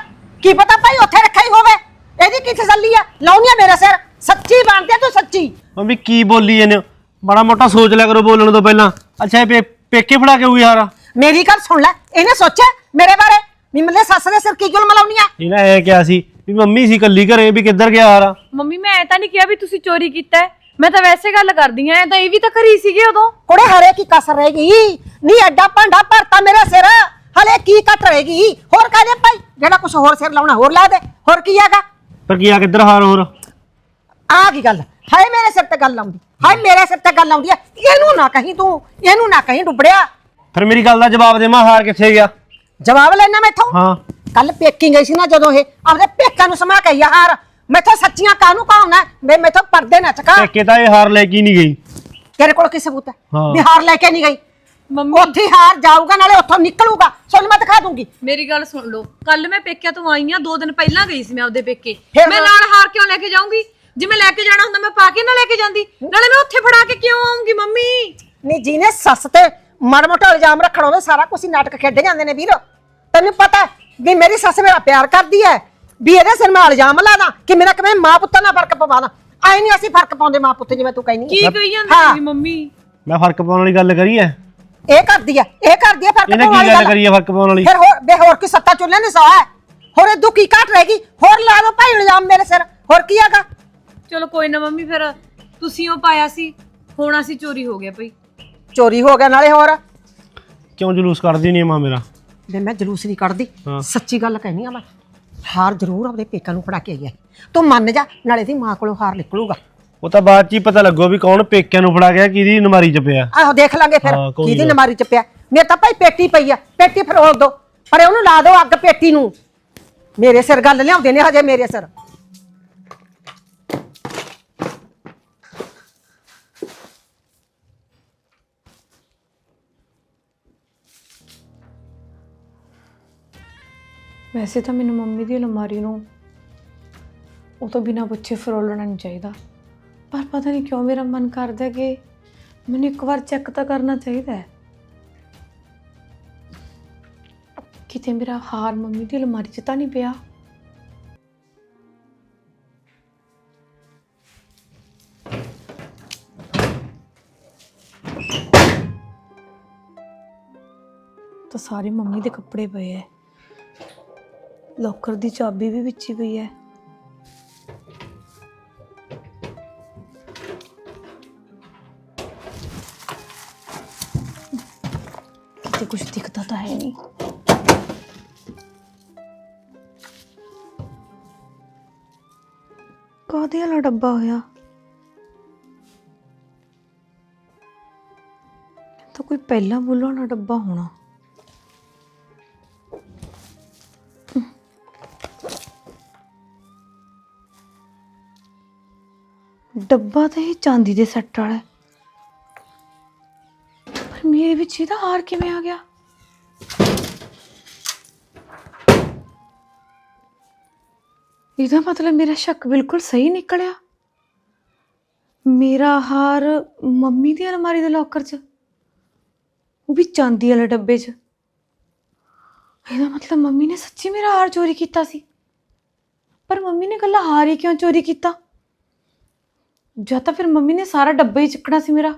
[SPEAKER 5] ਕੀ ਪਤਾ ਭਾਈ ਉੱਥੇ ਰੱਖਿਆ ਹੀ ਹੋਵੇ। ਇਹਦੀ ਕੀ ਤਸੱਲੀ ਆ? ਲਾਉਣੀ ਆ ਮੇਰੇ ਸਿਰ। ਸੱਚੀ ਬਣਦੀ ਤੂੰ ਸੱਚੀ?
[SPEAKER 6] ਮੰਮੀ ਕੀ ਬੋਲੀ ਇਹਨੇ ਮਾੜਾ ਮੋਟਾ ਸੋਚ ਲਿਆ ਕਰੋ ਬੋਲਣ ਤੋਂ ਪਹਿਲਾਂ। ਅੱਛਾ ਇਹ ਪੇ- ਪੇਕੇ ਫੜਾ ਕੇ ਹੋਈ ਹਾਰਾ?
[SPEAKER 5] ਮੇਰੀ ਗੱਲ ਸੁਣ ਲੈ। ਇਹਨੇ ਸੋਚਿਆ ਮੇਰੇ ਬਾਰੇ? ਵੀ ਮੇਰੇ ਸੱਸ ਦੇ ਸਿਰ ਕੀ ਕਿਉਂ ਮਲਾਉਣੀ ਆ?
[SPEAKER 6] ਇਹਨੇ ਐ ਕਿਹਾ ਸੀ ਵੀ ਮੰਮੀ ਸੀ ਕੱਲੀ ਘਰੇ ਵੀ ਕਿੱਧਰ ਗਿਆ ਹਾਰਾ?
[SPEAKER 4] ਮੰਮੀ ਮੈਂ ਐ ਤਾਂ ਨਹੀਂ ਕਿਹਾ ਵੀ ਤੁਸੀਂ ਚੋਰੀ ਕੀਤਾ ਹੈ। ਮੈਂ ਤਾਂ ਵੈਸੇ ਗੱਲ ਕਰਦੀ ਆ ਐ ਤਾਂ ਇਹ ਵੀ ਤਾਂ ਕਰੀ ਸੀਗੇ ਉਦੋਂ।
[SPEAKER 5] ਕੁੜੇ ਹਰੇ ਕੀ ਕਸਰ ਰਹੇਗੀ ਨਹੀਂ ਐਡਾ ਭਾਂਡਾ ਭਰਤਾ ਮੇਰੇ ਸਿਰ। ਹਲੇ ਕੀ ਕੱਟ ਰਹੇਗੀ ਹੋਰ ਕਾਹਦੇ ਭਾਈ ਜਿਹੜਾ ਕੁਝ ਹੋਰ ਸਿਰ ਲਾਉਣਾ ਹੋਰ ਲਾ ਦੇ। ਹੋਰ ਕੀ ਹੈਗਾ?
[SPEAKER 6] ਪਰ ਕੀ ਆ ਕਿੱਧਰ ਹਾਰ ਹੋਰ?
[SPEAKER 5] ਆ ਕੀ ਗੱਲ? ਹਾਏ ਮੇਰੇ ਸਿਰ ਤੇ ਗੱਲ ਆਉਂਦੀ। ਹਾਏ ਮੇਰੇ ਸਿਰ ਤੇ ਗੱਲ ਆਉਂਦੀ ਹੈ ਇਹਨੂੰ ਨਾ ਕਹੀਂ ਤੂੰ ਇਹਨੂੰ ਨਾ ਕਹੀਂ ਡੁੱਬੜਿਆ।
[SPEAKER 6] ਫਿਰ ਮੇਰੀ ਗੱਲ ਦਾ ਜਵਾਬ ਦੇ ਮੈਂ ਹਾਰ ਕਿੱਥੇ ਗਿਆ?
[SPEAKER 5] ਜਵਾਬ ਲੈਣਾ ਮੈਥੋਂ
[SPEAKER 6] ਹਾਂ।
[SPEAKER 5] ਕੱਲ ਪੇਕੀ ਗਈ ਸੀ ਨਾ ਜਦੋਂ ਇਹ ਆਪਦੇ ਪੇਕਾਂ ਨੂੰ ਸਮਾ ਕੇ ਹਾਰ। ਮੈਥੋਂ ਸੱਚੀਆਂ ਕਾਹਨੂੰ ਕਹਾਉਣਾ ਮੈਂ ਮੈਥੋਂ ਪਰਦੇ ਨਾ ਚਕਾ।
[SPEAKER 6] ਪੇਕੇ ਤਾਂ ਇਹ ਹਾਰ ਲੈ ਕੇ ਹੀ ਨਹੀਂ ਗਈ।
[SPEAKER 5] ਤੇਰੇ ਕੋਲ ਕੀ ਸਬੂਤ ਹੈ?
[SPEAKER 6] ਹਾਂ।
[SPEAKER 5] ਵੀ ਹਾਰ ਲੈ ਕੇ ਨਹੀਂ ਗਈ?
[SPEAKER 4] ਮੰਮੀ।
[SPEAKER 5] ਉੱਥੇ ਹਾਰ ਜਾਊਗਾ ਨਾਲੇ ਉੱਥੋਂ ਨਿਕਲੂਗਾ। ਸੁਣ ਮੈਂ ਦਿਖਾ ਦੂੰਗੀ।
[SPEAKER 4] ਮੇਰੀ ਗੱਲ ਸੁਣ ਲਓ। ਕੱਲ ਮੈਂ ਪੇਕਿਆਂ ਤੋਂ ਆਈ ਆ ਦੋ ਦਿਨ ਪਹਿਲਾਂ ਗਈ ਸੀ ਮੈਂ ਆਪਦੇ ਪੇਕੇ।
[SPEAKER 5] ਫਿਰ
[SPEAKER 4] ਮੈਂ। ਨਾਲ ਹਾਰ ਕਿਉਂ ਲੈ ਕੇ ਜਾਊਂਗੀ? ਜੇ ਮੈਂ ਲੈ ਕੇ ਜਾਣਾ ਹੁੰਦਾ ਮੈਂ ਪਾ ਕੇ ਨਾ ਲੈ ਕੇ ਜਾਂਦੀ। ਨਾਲੇ ਮੈਂ ਉੱਥੇ ਫੜਾ ਕੇ ਕਿਉਂ ਆਉਂਗੀ ਮੰਮੀ?
[SPEAKER 5] ਨਹੀਂ ਜਿਹਨੇ ਸੱਸ ਤੇ ਮਾੜਾ ਮੋਟਾ ਇਲਜ਼ਾਮ ਰੱਖਣਾ ਉਹਦੇ ਸਾਰਾ ਕੁਝ ਹੀ ਨਾਟਕ ਖੇਡੇ ਜਾਂਦੇ ਨੇ ਵੀਰ। ਤੈਨੂੰ ਪਤਾ ਵੀ ਮੇਰੀ ਸੱਸ ਮੇਰਾ ਪਿਆਰ ਕਰਦੀ ਹੈ ਵੀ ਇਹਦੇ ਸਿਰ ਮੈਂ ਇਲਜ਼ਾਮ ਲਾਦਾ ਕਿ ਮੇਰਾ ਕਿਵੇਂ ਮਾਂ ਪੁੱਤਾਂ ਨਾਲ ਫ਼ਰਕ ਪਵਾਦਾ ਆਈ ਨਹੀਂ ਅਸੀਂ ਫ਼ਰਕ ਪਾਉਂਦੇ ਮਾਂ ਪੁੱਤ ਜਿਵੇਂ ਤੂੰ ਕਹਿੰਦੀ
[SPEAKER 4] ਕੀ
[SPEAKER 5] ਹੈ।
[SPEAKER 4] ਕਹੀ ਜਾਂਦੀ
[SPEAKER 5] ਹਾਂ।
[SPEAKER 4] ਸੀ ਮੰਮੀ?
[SPEAKER 6] ਮੈਂ ਫ਼ਰਕ ਪਾਉਣ ਵਾਲੀ ਗੱਲ ਕਰੀ ਐ
[SPEAKER 5] ਇਹ ਕਰਦੀ ਹੈ ਇਹ ਕਰਦੀ ਹੈ ਫ਼ਰਕ
[SPEAKER 6] ਇਹਨੇ
[SPEAKER 5] ਪਾਉਣ
[SPEAKER 6] ਕੀ
[SPEAKER 5] ਵਾਲੀ
[SPEAKER 6] ਗੱਲ
[SPEAKER 5] ਗੱਲ
[SPEAKER 6] ਕਰੀ ਐ ਫ਼ਰਕ ਪਾਉਣ ਵਾਲੀ?
[SPEAKER 5] ਫਿਰ ਹੋਰ ਬੇ ਹੋਰ ਕੀ ਸੱਤਾ ਚੁੱਲ੍ਹੇ ਨੇ ਸੌ ਹੈ? ਹੋਰ ਇਹ ਦੁਖੀ ਘਾਟ ਰਹੇਗੀ ਹੋਰ ਲਾ ਦੋ ਭਾਈ ਇਲਜ਼ਾਮ ਮੇਰੇ ਸਿਰ। ਹੋਰ ਕੀ ਹੈਗਾ?
[SPEAKER 4] ਚਲੋ ਕੋਈ ਨਾ ਮੰਮੀ ਫਿਰ ਤੁਸੀਂ ਉਹ ਪਾਇਆ ਸੀ ਹੋਣਾ ਸੀ ਚੋਰੀ ਹੋ ਗਿਆ ਭਈ।
[SPEAKER 5] ਚੋਰੀ ਹੋ ਗਿਆ ਨਾਲੇ ਹੋਰ?
[SPEAKER 6] ਕਿਉਂ ਜਲੂਸ ਕੱਢਦੀ ਨਹੀਂ ਮਾਂ ਮੇਰਾ?
[SPEAKER 5] ਵੇ ਮੈਂ ਜਲੂਸ ਨਹੀਂ ਕੱਢਦੀ।
[SPEAKER 6] ਹਾਂ।
[SPEAKER 5] ਸੱਚੀ ਗੱਲ ਕਹਿਨੀ ਆ ਮੈਂ। ਹਾਰ ਜ਼ਰੂਰ ਆਪਦੇ ਪੇਕਾਂ ਨੂੰ ਫੜਾ ਕੇ ਆਈ ਹੈ ਤੂੰ ਮੰਨ ਜਾ ਨਾਲੇ ਦੀ ਮਾਂ ਕੋਲੋਂ ਹਾਰ ਨਿਕਲੂਗਾ।
[SPEAKER 6] ਉਹ ਤਾਂ ਬਾਅਦ ਚ ਹੀ ਪਤਾ ਲੱਗੋ ਵੀ ਕੌਣ ਪੇਕਿਆਂ ਨੂੰ ਫੜਾ ਗਿਆ ਕਿਹਦੀ ਨਮਾਰੀ ਚ ਪਿਆ।
[SPEAKER 5] ਆਹੋ ਦੇਖ ਲਾਂਗੇ ਫਿਰ
[SPEAKER 6] ਹਾਂ, ਕੋਈ
[SPEAKER 5] ਕਿਹਦੀ। ਨਮਾਰੀ ਚ ਪਿਆ। ਮੇਰੇ ਤਾਂ ਭਾਈ ਪੇਟੀ ਪਈ ਆ ਪੇਟੀ ਫਰੋਲ ਦੋ ਪਰ ਉਹਨੂੰ ਲਾ ਦਿਓ ਅੱਗ ਪੇਟੀ ਨੂੰ। ਮੇਰੇ ਸਿਰ ਗੱਲ ਲਿਆਉਂਦੇ ਨੇ ਹਜੇ ਮੇਰੇ ਸਿਰ।
[SPEAKER 4] ਵੈਸੇ ਤਾਂ ਮੈਨੂੰ ਮੰਮੀ ਦੀ ਅਲਮਾਰੀ ਨੂੰ ਉਹ ਤੋਂ ਬਿਨਾ ਪੁੱਛੇ ਫਰੋਲਣਾ ਨਹੀਂ ਚਾਹੀਦਾ। ਪਰ ਪਤਾ ਨਹੀਂ ਕਿਉਂ ਮੇਰਾ ਮਨ ਕਰਦਾ ਕਿ ਮੈਨੂੰ ਇੱਕ ਵਾਰ ਚੈੱਕ ਤਾਂ ਕਰਨਾ ਚਾਹੀਦਾ ਹੈ। ਕਿਤੇ ਮੇਰਾ ਹਾਰ ਮੰਮੀ ਦੀ ਅਲਮਾਰੀ 'ਚ ਤਾਂ ਨਹੀਂ ਪਿਆ। ਤਾਂ ਸਾਰੇ ਮੰਮੀ ਦੇ ਕੱਪੜੇ ਪਏ ਐ। ਲੋਕਰ ਦੀ ਚਾਬੀ ਵੀ ਵਿੱਚ ਹੀ ਪਈ ਹੈ ਕਿਤੇ ਕੁਝ ਦਿਖਦਾ ਤਾਂ ਹੈ ਨਹੀਂ ਕਾਹਦੇ ਵਾਲਾ ਡੱਬਾ ਹੋਇਆ ਤਾਂ ਕੋਈ ਪਹਿਲਾਂ ਬੁੱਲਾਂ ਵਾਲਾ ਡੱਬਾ ਹੋਣਾ ਡੱਬਾ ਤਾਂ ਇਹ ਚਾਂਦੀ ਦੇ ਸੈੱਟ ਵਾਲਾ ਹੈ ਪਰ ਮੇਰੇ ਇਹਦਾ ਹਾਰ ਕਿਵੇਂ ਆ ਗਿਆ? ਇਹਦਾ ਮਤਲਬ ਮੇਰਾ ਸ਼ੱਕ ਬਿਲਕੁਲ ਸਹੀ ਨਿਕਲਿਆ। ਮੇਰਾ ਹਾਰ ਮੰਮੀ ਦੀ ਅਲਮਾਰੀ ਦੇ ਲੋਕਰ 'ਚ, ਉਹ ਵੀ ਚਾਂਦੀ ਵਾਲੇ ਡੱਬੇ 'ਚ। ਇਹਦਾ ਮਤਲਬ ਮੰਮੀ ਨੇ ਸੱਚੀ ਮੇਰਾ ਹਾਰ ਚੋਰੀ ਕੀਤਾ ਸੀ। ਪਰ ਮੰਮੀ ਨੇ ਕੱਲਾ ਹਾਰ ਹੀ ਕਿਉਂ ਚੋਰੀ ਕੀਤਾ? ਜਾਂ ਤਾਂ ਫਿਰ ਮੰਮੀ ਨੇ ਸਾਰਾ ਡੱਬਾ ਹੀ ਚੱਕਣਾ ਸੀ ਮੇਰਾ।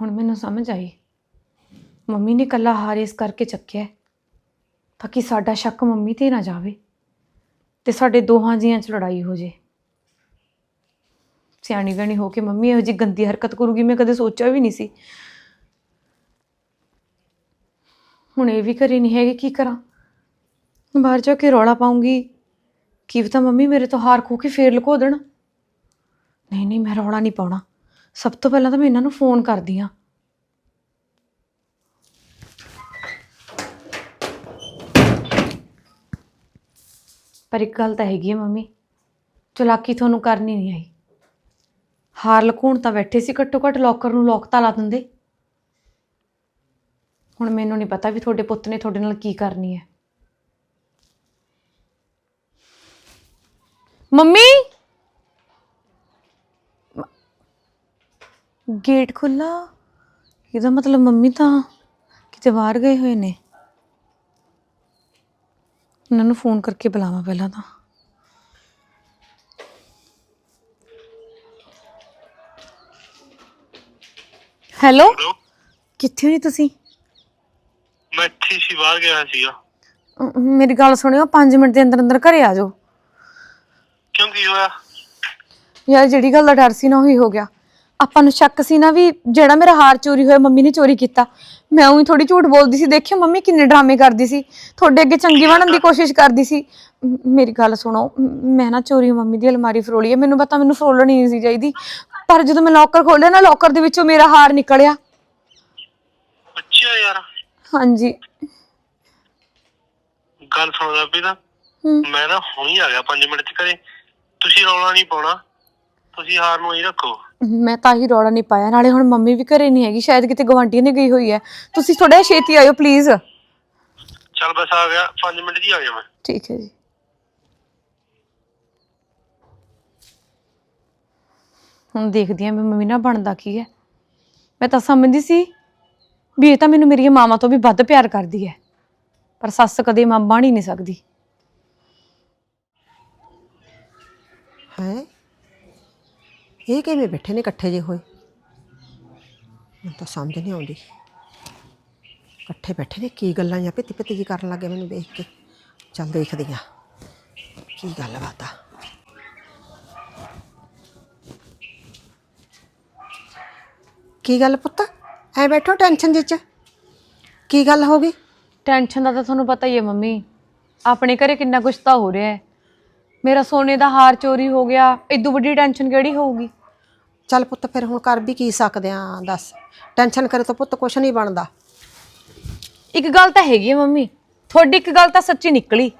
[SPEAKER 4] ਹੁਣ ਮੈਨੂੰ ਸਮਝ ਆਈ। ਮੰਮੀ ਨੇ ਕੱਲਾ ਹਾਰ ਇਸ ਕਰਕੇ ਚੱਕਿਆ ਹੈ, ਤਾਂ ਕਿ ਸਾਡਾ ਸ਼ੱਕ ਮੰਮੀ ਤੇ ਨਾ ਜਾਵੇ ਤੇ ਸਾਡੇ ਦੋਹਾਂ ਜੀਆਂ 'ਚ ਲੜਾਈ ਹੋ ਜੇ। ਸਿਆਣੀ ਬਣੀ ਹੋ ਕੇ ਮੰਮੀ ਇਹੋ ਜਿਹੀ ਗੰਦੀ ਹਰਕਤ ਕਰੂਗੀ ਮੈਂ ਕਦੇ ਸੋਚਿਆ ਵੀ ਨਹੀਂ ਸੀ। ਹੁਣ ਇਹ ਵੀ ਘਰੇ ਨਹੀਂ ਹੈਗੇ ਕੀ ਕਰਾਂ? ਬਾਹਰ ਜਾ ਕੇ ਰੌਲਾ ਪਾਉਂਗੀ। ਕੀ ਪਤਾ ਮੰਮੀ ਮੇਰੇ ਤੋਂ ਹਾਰ ਖੋ ਕੇ ਫੇਰ ਲੁਕੋ ਦੇਣ। ਨਹੀਂ ਨਹੀਂ ਮੈਂ ਰੌਲਾ ਨਹੀਂ ਪਾਉਣਾ। ਸਭ ਤੋਂ ਪਹਿਲਾਂ ਤਾਂ ਮੈਂ ਇਹਨਾਂ ਨੂੰ ਫੋਨ ਕਰਦੀ ਆ ਪਰ ਇੱਕ ਗੱਲ ਤਾਂ ਹੈਗੀ ਹੈ ਮੰਮੀ, ਚਲਾਕੀ ਤੁਹਾਨੂੰ ਕਰਨੀ ਨਹੀਂ ਆਈ। ਹਾਰ ਲਕੂਣ ਤਾਂ ਬੈਠੇ ਸੀ, ਘੱਟੋ ਘੱਟ ਲੋਕਰ ਨੂੰ ਲੋਕ ਤਾਂ ਲਾ ਦਿੰਦੇ। ਹੁਣ ਮੈਨੂੰ ਨਹੀਂ ਪਤਾ ਵੀ ਤੁਹਾਡੇ ਪੁੱਤ ਨੇ ਤੁਹਾਡੇ ਨਾਲ ਕੀ ਕਰਨੀ ਹੈ। ਮੰਮੀ! ਗੇਟ ਖੁੱਲਾ ਇਹਦਾ ਮਤਲਬ ਮੰਮੀ ਤਾਂ ਕਿਤੇ ਬਾਹਰ ਗਏ ਹੋਏ ਨੇ। ਉਹਨਾਂ ਨੂੰ ਫੋਨ ਕਰਕੇ ਬੁਲਾਵਾਂ ਪਹਿਲਾਂ ਤਾਂ। ਹੈਲੋ? ਕਿੱਥੇ ਹੋ ਤੁਸੀਂ?
[SPEAKER 7] ਮੈਂ ਇੱਥੇ ਸੀ ਬਾਹਰ ਗਿਆ ਸੀਗਾ।
[SPEAKER 4] ਮੇਰੀ ਗੱਲ ਸੁਣਿਓ 5 ਮਿੰਟ ਦੇ ਅੰਦਰ ਅੰਦਰ ਘਰੇ ਆ ਜਾਓ।
[SPEAKER 7] ਕਿਉਂ ਕੀ ਹੋਇਆ?
[SPEAKER 4] ਯਾਰ ਜਿਹੜੀ ਗੱਲ ਦਾ ਡਰ ਸੀ ਨਾ ਉਹੀ ਹੋ ਗਿਆ। ਆਪਾਂ ਨੂੰ ਸ਼ੱਕ ਸੀ ਨਾ ਵੀ ਜਿਹੜਾ ਮੇਰਾ ਹਾਰ ਚੋਰੀ ਹੋਇਆ ਮੰਮੀ ਨੇ ਚੋਰੀ ਕੀਤਾ। ਮੈਂ ਉਹੀ ਥੋੜੀ ਝੂਠ ਬੋਲਦੀ ਸੀ ਦੇਖਿਓ ਮੰਮੀ ਕਿੰਨੇ ਡਰਾਮੇ ਕਰਦੀ ਸੀ। ਤੁਹਾਡੇ ਅੱਗੇ ਚੰਗੀ ਬਣਨ ਦੀ ਕੋਸ਼ਿਸ਼ ਕਰਦੀ ਸੀ। ਮ- ਮੇਰੀ ਗੱਲ ਸੁਣੋ ਮ- ਮੈਂ ਨਾ ਚੋਰੀ ਮੰਮੀ ਦੀ ਅਲਮਾਰੀ ਫਰੋਲੀ ਹੈ ਮੈਨੂੰ ਪਤਾ ਮੈਨੂੰ ਫਰੋਲਣੀ ਨਹੀਂ ਸੀ ਚਾਹੀਦੀ। ਪਰ ਜਦੋਂ ਮੈਂ ਲੋਕਰ ਖੋਲ੍ਹਿਆ ਨਾ ਲੋਕਰ ਦੇ ਵਿੱਚੋਂ ਮੇਰਾ ਹਾਰ ਨਿਕਲਿਆ।
[SPEAKER 7] ਅੱਛਾ ਯਾਰ।
[SPEAKER 4] ਹਾਂਜੀ।
[SPEAKER 7] ਗੱਲ ਸੁਣਦਾ ਵੀ ਨਾ
[SPEAKER 4] ਹੂੰ।
[SPEAKER 7] ਮੈਂ ਨਾ ਹੁਣੀ ਆ ਗਿਆ 5 ਮਿੰਟ ਚ ਘਰੇ। ਤੁਸੀਂ ਰੌਲਾ ਨਹੀਂ ਪਾਉਣਾ ਤੁਸੀਂ ਹਾਰ ਨੂੰ ਹੀ ਰੱਖੋ।
[SPEAKER 4] ਮੈਂ ਤਾਂ ਹੀ ਰੌਲਾ ਨਹੀਂ ਪਾਇਆ। ਨਾਲੇ ਹੁਣ ਮੰਮੀ ਵੀ ਘਰੇ ਨਹੀਂ ਹੈਗੀ ਸ਼ਾਇਦ ਕਿਤੇ ਗਵਾਂਢੀਆਂ ਨੇ ਗਈ ਹੋਈ ਹੈ। ਤੁਸੀਂ ਥੋੜਾ ਛੇਤੀ ਆਇਓ ਪਲੀਜ਼
[SPEAKER 7] ਚੱਲ ਬਸ ਆ ਗਿਆ 5 ਮਿੰਟ ਜੀ ਆ ਗਿਆ ਮੈਂ।
[SPEAKER 4] ਠੀਕ ਹੈ ਜੀ। ਹੁਣ ਦੇਖਦੀ ਆਂ ਵੀ ਮੰਮੀ ਨਾਲ ਬਣਦਾ ਕੀ ਹੈ। ਮੈਂ ਤਾਂ ਸਮਝਦੀ ਸੀ ਵੀ ਇਹ ਤਾਂ ਮੈਨੂੰ ਮੇਰੀਆਂ ਮਾਵਾਂ ਤੋਂ ਵੀ ਵੱਧ ਪਿਆਰ ਕਰਦੀ ਹੈ। ਪਰ ਸੱਸ ਕਦੇ ਮਾਂ ਬਣ ਹੀ ਨਹੀਂ ਸਕਦੀ।
[SPEAKER 5] ਹੈ? ਇਹ ਕਿਵੇਂ ਬੈਠੇ ਨੇ ਇਕੱਠੇ ਜੇ ਹੋਏ? ਮੈਨੂੰ ਤਾਂ ਸਮਝ ਨਹੀਂ ਆਉਂਦੀ। ਇਕੱਠੇ ਬੈਠੇ ਨੇ, ਕੀ ਗੱਲਾਂ ਜਾਂ ਪਿੱਤੀ ਪਿੱਤੀ ਜੀ ਕਰਨ ਲੱਗੇ ਮੈਨੂੰ ਦੇਖ ਕੇ? ਚੱਲ ਦੇਖਦੀ ਆ ਕੀ ਗੱਲ ਬਾਤ ਆ। ਕੀ ਗੱਲ ਪੁੱਤ? ਐ ਬੈਠੋ ਟੈਨਸ਼ਨ ਜਿਹੀ ਚ। ਕੀ ਗੱਲ ਹੋ ਗਈ?
[SPEAKER 4] ਟੈਨਸ਼ਨ ਦਾ ਤਾਂ ਤੁਹਾਨੂੰ ਪਤਾ ਹੀ ਹੈ ਮੰਮੀ, ਆਪਣੇ ਘਰੇ ਕਿੰਨਾ ਕੁਛ ਤਾਂ ਹੋ ਰਿਹਾ ਹੈ। ਮੇਰਾ ਸੋਨੇ ਦਾ ਹਾਰ ਚੋਰੀ ਹੋ ਗਿਆ ਇਦੋਂ ਵੱਡੀ ਟੈਨਸ਼ਨ ਕਿਹੜੀ ਹੋਊਗੀ?
[SPEAKER 5] ਚੱਲ ਪੁੱਤ ਫਿਰ ਹੁਣ ਕਰ ਵੀ ਕੀ ਸਕਦੇ ਆ ਦੱਸ। ਟੈਨਸ਼ਨ ਕਰੇ ਤਾਂ ਪੁੱਤ ਕੁਛ ਨਹੀਂ ਬਣਦਾ।
[SPEAKER 4] ਇੱਕ ਗੱਲ ਤਾਂ ਹੈਗੀ ਹੈ ਮੰਮੀ ਤੁਹਾਡੀ ਇੱਕ ਗੱਲ ਤਾਂ ਸੱਚੀ ਨਿਕਲੀ।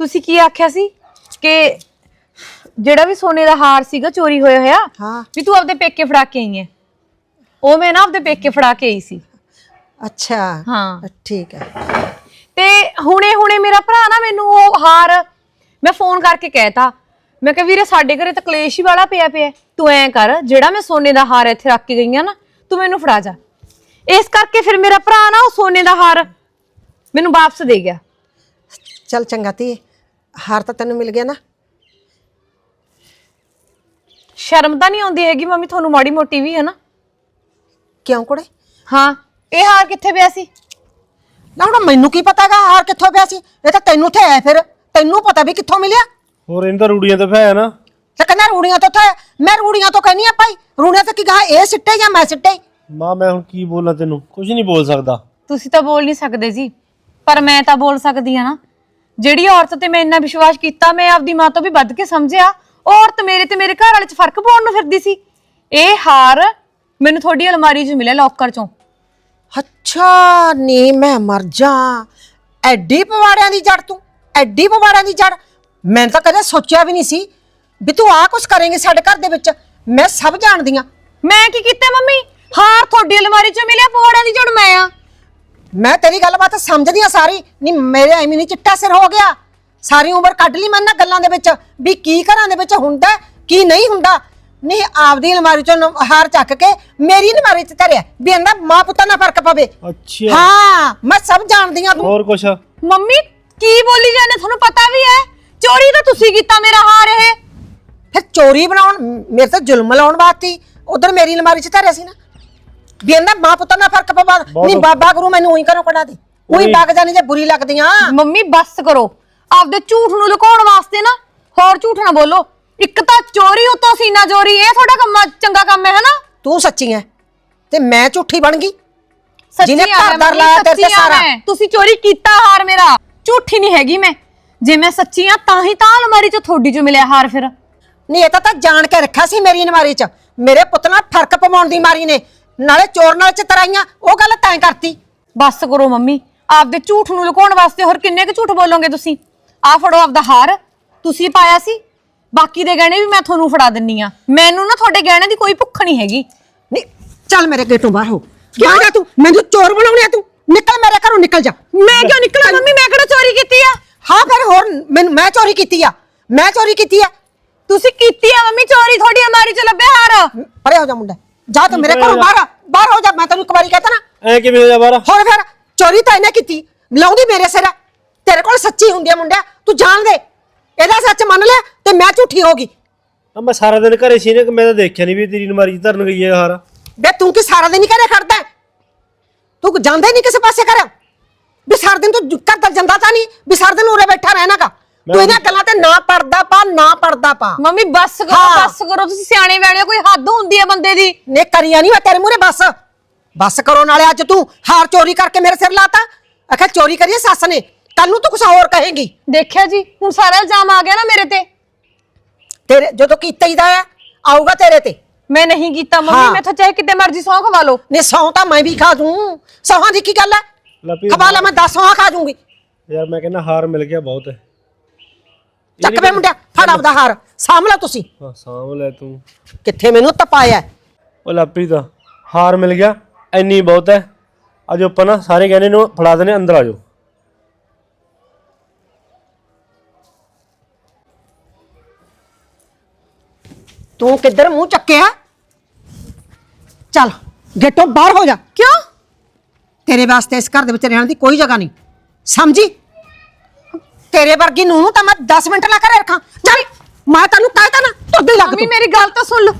[SPEAKER 4] ਤੁਸੀਂ ਕੀ ਆਖਿਆ ਸੀ? ਕਿ ਜਿਹੜਾ ਵੀ ਸੋਨੇ ਦਾ ਹਾਰ ਸੀਗਾ ਚੋਰੀ ਹੋਇਆ ਹੋਇਆ
[SPEAKER 5] ਹਾਂ।
[SPEAKER 4] ਵੀ ਤੂੰ ਆਪਦੇ ਪੇਕੇ ਫੜਾ ਕੇ ਆਈ ਹੈ ਉਹ ਮੈਂ ਨਾ ਆਪਦੇ ਪੇਕੇ ਫੜਾ ਕੇ ਆਈ ਸੀ।
[SPEAKER 5] ਅੱਛਾ।
[SPEAKER 4] ਹਾਂ।
[SPEAKER 5] ਠੀਕ ਹੈ
[SPEAKER 4] ਤੇ ਹੁਣੇ ਹੁਣੇ ਮੇਰਾ ਭਰਾ ਨਾ ਮੈਨੂੰ ਉਹ ਹਾਰ ਮੈਂ ਫੋਨ ਕਰਕੇ ਕਹਿਤਾ। ਮੈਂ ਕਿਹਾ ਵੀਰੇ ਸਾਡੇ ਘਰੇ ਤਾਂ ਕਲੇਸ਼ ਹੀ ਵਾਲਾ ਪਿਆ ਪਿਆ। ਹੈ। ਤੂੰ ਐਂ ਕਰ ਜਿਹੜਾ ਮੈਂ ਸੋਨੇ ਦਾ ਹਾਰ ਇੱਥੇ ਰੱਖ ਕੇ ਗਈ ਆ ਨਾ ਤੂੰ ਮੈਨੂੰ ਫੜਾ ਜਾ। ਇਸ ਕਰਕੇ ਫਿਰ ਮੇਰਾ ਭਰਾ ਨਾ ਉਹ ਸੋਨੇ ਦਾ ਹਾਰ ਮੈਨੂੰ ਵਾਪਸ ਦੇ ਗਿਆ।
[SPEAKER 5] ਚੱਲ ਚੰਗਾ ਤੀ ਹਾਰ ਤਾਂ ਤੈਨੂੰ ਮਿਲ ਗਿਆ ਨਾ।
[SPEAKER 4] ਸ਼ਰਮ ਤਾਂ ਨਹੀਂ ਆਉਂਦੀ ਹੈਗੀ ਮੰਮੀ ਤੁਹਾਨੂੰ ਮਾੜੀ ਮੋਟੀ ਵੀ ਹੈ ਨਾ।
[SPEAKER 5] ਕਿਉਂ ਕੁੜੇ?
[SPEAKER 4] ਹਾਂ ਇਹ ਹਾਰ ਕਿੱਥੇ ਪਿਆ ਸੀ?
[SPEAKER 5] ਨਾ ਹੁਣ ਮੈਨੂੰ ਕੀ ਪਤਾਗਾ ਹਾਰ ਕਿੱਥੋਂ ਪਿਆ ਸੀ? ਇਹ ਤਾਂ ਤੈਨੂੰ ਤੇ ਆਇਆ ਫਿਰ ਤੈਨੂੰ ਪਤਾ ਵੀ ਕਿੱਥੋਂ ਮਿਲਿਆ।
[SPEAKER 6] ਹੋਰ ਇਹਨਾਂ ਰੂੜੀਆਂ ਤੇ ਫਾਇਆ ਨਾ।
[SPEAKER 5] ਤੇ ਕਹਿੰਦਾ ਰੂੜੀਆਂ ਤੋਂ ਤੇ ਮੈਂ ਰੂੜੀਆਂ ਤੋਂ ਕਹਿੰਨੀ ਆ ਭਾਈ ਰੂੜੀਆਂ ਤੇ ਕੀ ਕਹਾ ਇਹ ਸਿੱਟੇ ਜਾਂ ਮੈਂ ਸਿੱਟੇ?
[SPEAKER 6] ਮਾਂ ਮੈਂ ਹੁਣ ਕੀ ਬੋਲਾਂ ਤੈਨੂੰ? ਕੁਝ ਨਹੀਂ ਬੋਲ ਸਕਦਾ।
[SPEAKER 4] ਤੁਸੀਂ ਤਾਂ ਬੋਲ ਨਹੀਂ ਸਕਦੇ ਜੀ ਪਰ ਮੈਂ ਤਾਂ ਬੋਲ ਸਕਦੀ ਆ ਨਾ। ਜਿਹੜੀ ਔਰਤ ਤੇ ਮੈਂ ਇੰਨਾ ਵਿਸ਼ਵਾਸ ਕੀਤਾ ਮੈਂ ਆਪਦੀ ਮਾਂ ਤੋਂ ਵੀ ਵੱਧ ਕੇ ਸਮਝਿਆ। ਉਹ ਔਰਤ ਮੇਰੇ ਤੇ ਮੇਰੇ ਘਰ ਵਾਲੇ 'ਚ ਫ਼ਰਕ ਪਾਉਣ ਨੂੰ ਫਿਰਦੀ ਸੀ। ਇਹ ਹਾਰ ਮੈਨੂੰ ਤੁਹਾਡੀ ਅਲਮਾਰੀ 'ਚ ਮਿਲਿਆ ਲੋਕਰ 'ਚੋਂ।
[SPEAKER 5] ਅੱਛਾ ਨੀ ਮੈਂ ਮਰ ਜਾ। ਐਡੀ ਪਵਾੜਿਆਂ ਦੀ ਜੜ ਤੂੰ ਐਡੀ ਪਵਾੜਿਆਂ ਦੀ ਜੜ। ਮੈਂ ਤਾਂ ਕਦੇ ਸੋਚਿਆ ਵੀ ਨਹੀਂ ਸੀ ਵੀ ਤੂੰ ਆ ਕੁਛ ਕਰੇਂਗੇ ਸਾਡੇ ਘਰ ਦੇ ਵਿੱਚ ਮੈਂ ਸਭ ਜਾਣਦੀ ਆ
[SPEAKER 4] ਮੈਂ ਕੀ ਕੀਤਾ ਮੰਮੀ? ਹਾਰ ਤੁਹਾਡੀ ਅਲਮਾਰੀ 'ਚੋਂ ਮਿਲਿਆ ਪਵਾੜਾਂ ਦੀ ਜੜ ਮੈਂ ਆ।
[SPEAKER 5] ਮੈਂ ਤੇਰੀ ਗੱਲਬਾਤ ਸਮਝਦੀ ਆ ਸਾਰੀ। ਨਹੀਂ ਮੇਰੇ ਐਵੇਂ ਨਹੀਂ ਚਿੱਟਾ ਸਿਰ ਹੋ ਗਿਆ। ਸਾਰੀ ਉਮਰ ਕੱਢ ਲਈ ਮੈਂ ਨਾ ਗੱਲਾਂ ਦੇ ਵਿੱਚ ਵੀ ਕੀ ਘਰਾਂ ਦੇ ਵਿੱਚ ਹੁੰਦਾ ਕੀ ਨਹੀਂ ਹੁੰਦਾ। ਨਹੀਂ ਆਪਦੀ ਅਲਮਾਰੀ ਚੋਂ ਨ- ਹਾਰ ਚੱਕ ਕੇ ਮੇਰੀ ਅਲਮਾਰੀ 'ਚ ਧਰਿਆ ਵੀ ਇਹਦਾ ਮਾਂ ਪੁੱਤਾਂ ਨਾਲ ਫ਼ਰਕ ਪਵੇ।
[SPEAKER 6] ਅੱਛਾ।
[SPEAKER 5] ਹਾਂ ਮੈਂ ਸਭ ਜਾਣਦੀ ਆ ਤੂੰ।
[SPEAKER 6] ਹੋਰ ਕੁਛ?
[SPEAKER 4] ਮੰਮੀ ਕੀ ਬੋਲੀ ਜਾਂਦੇ ਤੁਹਾਨੂੰ ਪਤਾ ਵੀ ਹੈ? ਚੋਰੀ ਤਾਂ ਤੁਸੀਂ ਕੀਤਾ ਮੇਰਾ ਹਾਰ ਇਹ।
[SPEAKER 5] ਚੋਰੀ ਬਣਾਉਣ ਮੇਰੇ ਤੇ ਜ਼ੁਲਮ ਲਾਉਣ ਵਾਸਤੇ ਉਧਰ ਮੇਰੀ ਅਲਮਾਰੀ 'ਚ ਧਰਿਆ ਸੀ ਨਾ। ਵੀ ਇਹਦਾ ਮਾਂ ਪੁੱਤਾਂ ਨਾਲ ਫ਼ਰਕ ਪਵਾ ਨਹੀਂ ਬਾਬਾ ਗੁਰੂ ਮੈਨੂੰ ਉਹੀ ਕਰੋ ਕਢਾ ਦੇ। ਉਹੀ ਵਗ ਜਾਣੀ ਜੇ ਬੁਰੀ ਲੱਗਦੀਆਂ।
[SPEAKER 4] ਮੰਮੀ ਬੱਸ ਕਰੋ। ਆਪਦੇ ਝੂਠ ਨੂੰ ਲੁਕਾਉਣ ਵਾਸਤੇ ਨਾ ਹੋਰ ਝੂਠ ਨਾ ਬੋਲੋ। ਇੱਕ ਤਾਂ ਚੋਰੀ ਉਤੋਂ ਸੀਨਾ ਚੋਰੀ ਇਹ ਤੁਹਾਡਾ ਕੰਮ ਚੰਗਾ ਕੰਮ ਹੈ ਹਨਾ
[SPEAKER 5] ਤੂੰ ਸੱਚੀ ਐ। ਤੇ ਮੈਂ ਝੂਠੀ ਬਣ ਗਈ?
[SPEAKER 4] ਸੱਚੀ
[SPEAKER 5] ਜਿਹਨੇ
[SPEAKER 4] ਮੰਮੀ,
[SPEAKER 5] ਲਾਇਆ ਤੇਰੇ ਤੇ ਸਾਰਾ।
[SPEAKER 4] ਤੁਸੀਂ ਚੋਰੀ ਕੀਤਾ ਹਾਰ ਮੇਰਾ। ਝੂਠੀ ਨਹੀਂ ਹੈਗੀ ਮੈਂ। ਜੇ ਮੈਂ ਸੱਚੀ ਆ ਤਾਂ ਹੀ ਤਾਂ ਅਲਮਾਰੀ ਚ ਤੁਹਾਡੀ ਚ ਮਿਲਿਆ ਹਾਰ ਫਿਰ।
[SPEAKER 5] ਨਹੀਂ ਇਹ ਤਾਂ ਤਾਂ ਜਾਣ ਕੇ ਰੱਖਿਆ ਸੀ ਮੇਰੀ ਅਲਮਾਰੀ 'ਚ। ਮੇਰੇ ਪੁੱਤ ਨਾਲ ਫ਼ਰਕ ਪਵਾਉਣ ਦੀ ਮਾਰੀ ਨੇ। ਨਾਲੇ ਚੋਰ ਨਾਲ ਚਤਰਾਈਆਂ ਉਹ ਗੱਲ ਤੈਂ ਕਰਤੀ।
[SPEAKER 4] ਬੱਸ ਕਰੋ ਮੰਮੀ ਆਪਦੇ ਝੂਠ ਨੂੰ ਲੁਕਾਉਣ ਵਾਸਤੇ ਹੋਰ ਕਿੰਨੇ ਕੁ ਝੂਠ ਬੋਲੋਗੇ ਤੁਸੀਂ? ਆ ਫੜੋ ਆਪਦਾ ਹਾਰ। ਤੁਸੀਂ ਪਾਇਆ ਸੀ। ਬਾਕੀ ਦੇ ਗਹਿਣੇ ਵੀ ਮੈਂ ਤੁਹਾਨੂੰ ਫੜਾ ਦਿੰਨੀ ਆ। ਮੈਨੂੰ ਨਾ ਤੁਹਾਡੇ ਗਹਿਣੇ ਦੀ ਕੋਈ ਭੁੱਖ ਨਹੀਂ ਹੈਗੀ।
[SPEAKER 5] ਨਹੀਂ ਚੱਲ ਮੇਰੇ ਗੇਟੋਂ ਬਾਹਰ ਹੋ। ਕਿਉਂ? ਜਾ ਤੂੰ? ਮੈਨੂੰ ਚੋਰ ਬਣਾਉਣਿਆ ਤੂੰ। ਨਿਕਲ ਮੇਰੇ ਘਰੋਂ ਨਿਕਲ ਜਾ।
[SPEAKER 4] ਮੈਂ ਕਿਉਂ ਨਿਕਲਾਂ ਮੰਮੀ? ਮੈਂ ਕਿਹੜਾ ਚੋਰੀ ਕੀਤੀ ਆ?
[SPEAKER 5] ਹਾਂ ਫਿਰ ਹੋਰ ਮੈਨੂੰ ਮੈਂ ਚੋਰੀ ਕੀਤੀ ਆ। ਮੈਂ ਚੋਰੀ ਕੀਤੀ ਆ।
[SPEAKER 4] ਤੁਸੀਂ ਕੀਤੀ ਆ ਮੰਮੀ ਚੋਰੀ ਤੁਹਾਡੀ ਅਲਮਾਰੀ 'ਚ ਲੱਭਿਆ ਹਾਰ?
[SPEAKER 5] ਪਰੇ ਹੋ ਜਾ ਮੁੰਡਾ। ਜਾ ਤੂੰ ਮੇਰੇ ਘਰੋਂ ਬਾਹਰ ਆ, ਬਾਹਰ ਹੋ ਜਾ ਮੈਂ ਤੈਨੂੰ ਇੱਕ ਵਾਰੀ ਕਹਤਾ ਨਾ।
[SPEAKER 6] ਐ ਕਿਵੇਂ ਹੋ ਜਾ ਬਾਹਰ?
[SPEAKER 5] ਹੋਰ ਫਿਰ ਚੋਰੀ ਤਾਂ ਇਹਨੇ ਕੀਤੀ ਲਾਉਂਦੀ ਮੇਰੇ ਸਿਰ। ਆ। ਤੇਰੇ ਕੋਲ ਸੱਚੀ ਹੁੰਦੀ ਆ ਮੁੰਡਿਆ ਤੂੰ ਜਾਣ ਦੇ। ਇਹਦਾ ਸੱਚ ਮੰਨ ਲਿਆ ਤੇ ਮੈਂ ਝੂਠੀ ਹੋ ਗਈ।
[SPEAKER 6] ਆ ਮੈਂ ਸਾਰਾ ਦਿਨ ਘਰੇ ਸੀ ਨੇ ਮੈਂ ਤਾਂ ਦੇਖਿਆ ਨਹੀਂ ਵੀ ਤੇਰੀ ਨਮਾਰੀ ਧਰਨ ਗਈ ਹੈ ਹਾਰ।
[SPEAKER 5] ਬੇ ਤੂੰ ਕੀ ਸਾਰਾ ਦਿਨ ਹੀ ਘਰੇ ਖੜਦਾ ਹੈ? ਤੂੰ ਜਾਂਦਾ ਹੀ ਨਹੀਂ ਕਿਸੇ ਪਾਸੇ ਕਰ ਵੀ ਸਾਰਾ ਦਿਨ ਤੂੰ ਘਰ ਤੱਕ ਜਾਂਦਾ ਤਾਂ ਨਹੀਂ ਵੀ ਸਾਰਾ ਦਿਨ ਉਰੇ ਬੈਠਾ ਰਹਿਣਾਗਾ। ਤੂੰ ਇਹਨਾਂ ਗੱਲਾਂ ਤੇ ਨਾ ਪੜਦਾ ਪਾ ਨਾ ਪੜਦਾ ਪਾ।
[SPEAKER 4] ਮੰਮੀ ਬੱਸ ਕਰੋ
[SPEAKER 5] ਹਾਂ।
[SPEAKER 4] ਬੱਸ ਕਰੋ। ਤੁਸੀਂ ਸਿਆਣੇ ਵੈਣੇ ਹੋ, ਕੋਈ ਹੱਦ ਹੁੰਦੀ ਹੈ ਬੰਦੇ ਦੀ?
[SPEAKER 5] ਨੇ ਕਰੀਆ ਨਹੀਂ ਮੈਂ ਤੇਰੇ ਮੂਹਰੇ ਬਸ। ਬਸ ਕਰੋ ਨਾਲੇ ਅੱਜ ਤੂੰ ਹਾਰ ਚੋਰੀ ਕਰਕੇ ਮੇਰੇ ਸਿਰ ਲਾਤਾ। ਆਖਿਆ ਚੋਰੀ ਕਰੀਏ ਸੱਸ ਨੇ। ਕੱਲ ਨੂੰ ਤੂੰ ਕੁਛ ਹੋਰ ਕਹੇਗੀ।
[SPEAKER 4] ਦੇਖਿਆ ਜੀ ਹੁਣ ਸਾਰਾ ਇਲਜ਼ਾਮ ਆ ਗਿਆ ਨਾ ਮੇਰੇ ਤੇ।
[SPEAKER 5] ਤੇਰੇ ਜਦੋਂ ਕੀਤਾ ਹੀ ਦਾ ਹੈ, ਆਊਗਾ ਤੇਰੇ ਤੇ।
[SPEAKER 4] ਮੈਂ ਨਹੀਂ ਕੀਤਾ ਮੰਮੀ
[SPEAKER 5] ਹਾਂ।
[SPEAKER 4] ਮੈਥੋਂ ਚਾਹੇ ਕਿਤੇ ਮਰਜ਼ੀ ਸੌਂ ਖਵਾ ਲਓ।
[SPEAKER 5] ਨੇ ਸੌ ਤਾਂ ਮੈਂ ਵੀ ਖਾ ਦੂੰ ਸੌਹਾਂ ਦੀ ਕੀ ਗੱਲ ਹੈ? ਖਵਾ ਲਾ ਮੈਂ। 10 ਸੌਹਾਂ ਖਾ ਦੂੰਗੀ
[SPEAKER 6] ਯਾਰ ਮੈਂ ਕਹਿੰਦਾ ਹਾਰ ਮਿਲ ਗਿਆ ਬਹੁਤ। ਹੈ
[SPEAKER 5] ਚੱਕ ਵੇ ਮੁੰਡਿਆ ਫੜ ਆਪਦਾ ਹਾਰ ਸਾਂਭ ਲਓ ਤੁਸੀਂ।
[SPEAKER 6] ਹਾਂ ਸਾਂਭ ਲੈ ਤੂੰ।
[SPEAKER 5] ਕਿੱਥੇ ਮੈਨੂੰ ਤਪਾਇਆ?
[SPEAKER 6] ਉਹ ਲਾਪਰੀ ਦਾ ਹਾਰ ਮਿਲ ਗਿਆ ਇੰਨੀ ਬਹੁਤ ਹੈ। ਅੱਜ ਆਪਾਂ ਨਾ ਸਾਰੇ ਕਹਿੰਦੇ ਨੂੰ ਫੜਾ ਦਨੇ ਅੰਦਰ ਆ ਜਾਓ।
[SPEAKER 5] ਤੂੰ ਕਿੱਧਰ ਮੂੰਹ ਚੱਕਿਆ? ਚੱਲ ਗੇਟੋਂ ਬਾਹਰ ਹੋ ਜਾ।
[SPEAKER 4] ਕਿਉਂ?
[SPEAKER 5] ਤੇਰੇ ਵਾਸਤੇ ਇਸ ਘਰ ਦੇ ਵਿੱਚ ਰਹਿਣ ਦੀ ਕੋਈ ਜਗ੍ਹਾ ਨਹੀਂ। ਸਮਝੀ? ਤੇਰੇ ਵਰਗੀ ਨੂੰ ਤਾਂ ਮੈਂ 10 ਮਿੰਟ ਲਾ ਕੇ ਰੱਖਾਂ। ਚੱਲ, ਮੈਂ ਤੈਨੂੰ ਕਹਿ ਤਾ ਨਾ ਤੁਰਦੀ ਲੱਗ
[SPEAKER 4] ਮੰਮੀ, ਮੇਰੀ ਗੱਲ ਤਾਂ ਸੁਣ ਲਓ।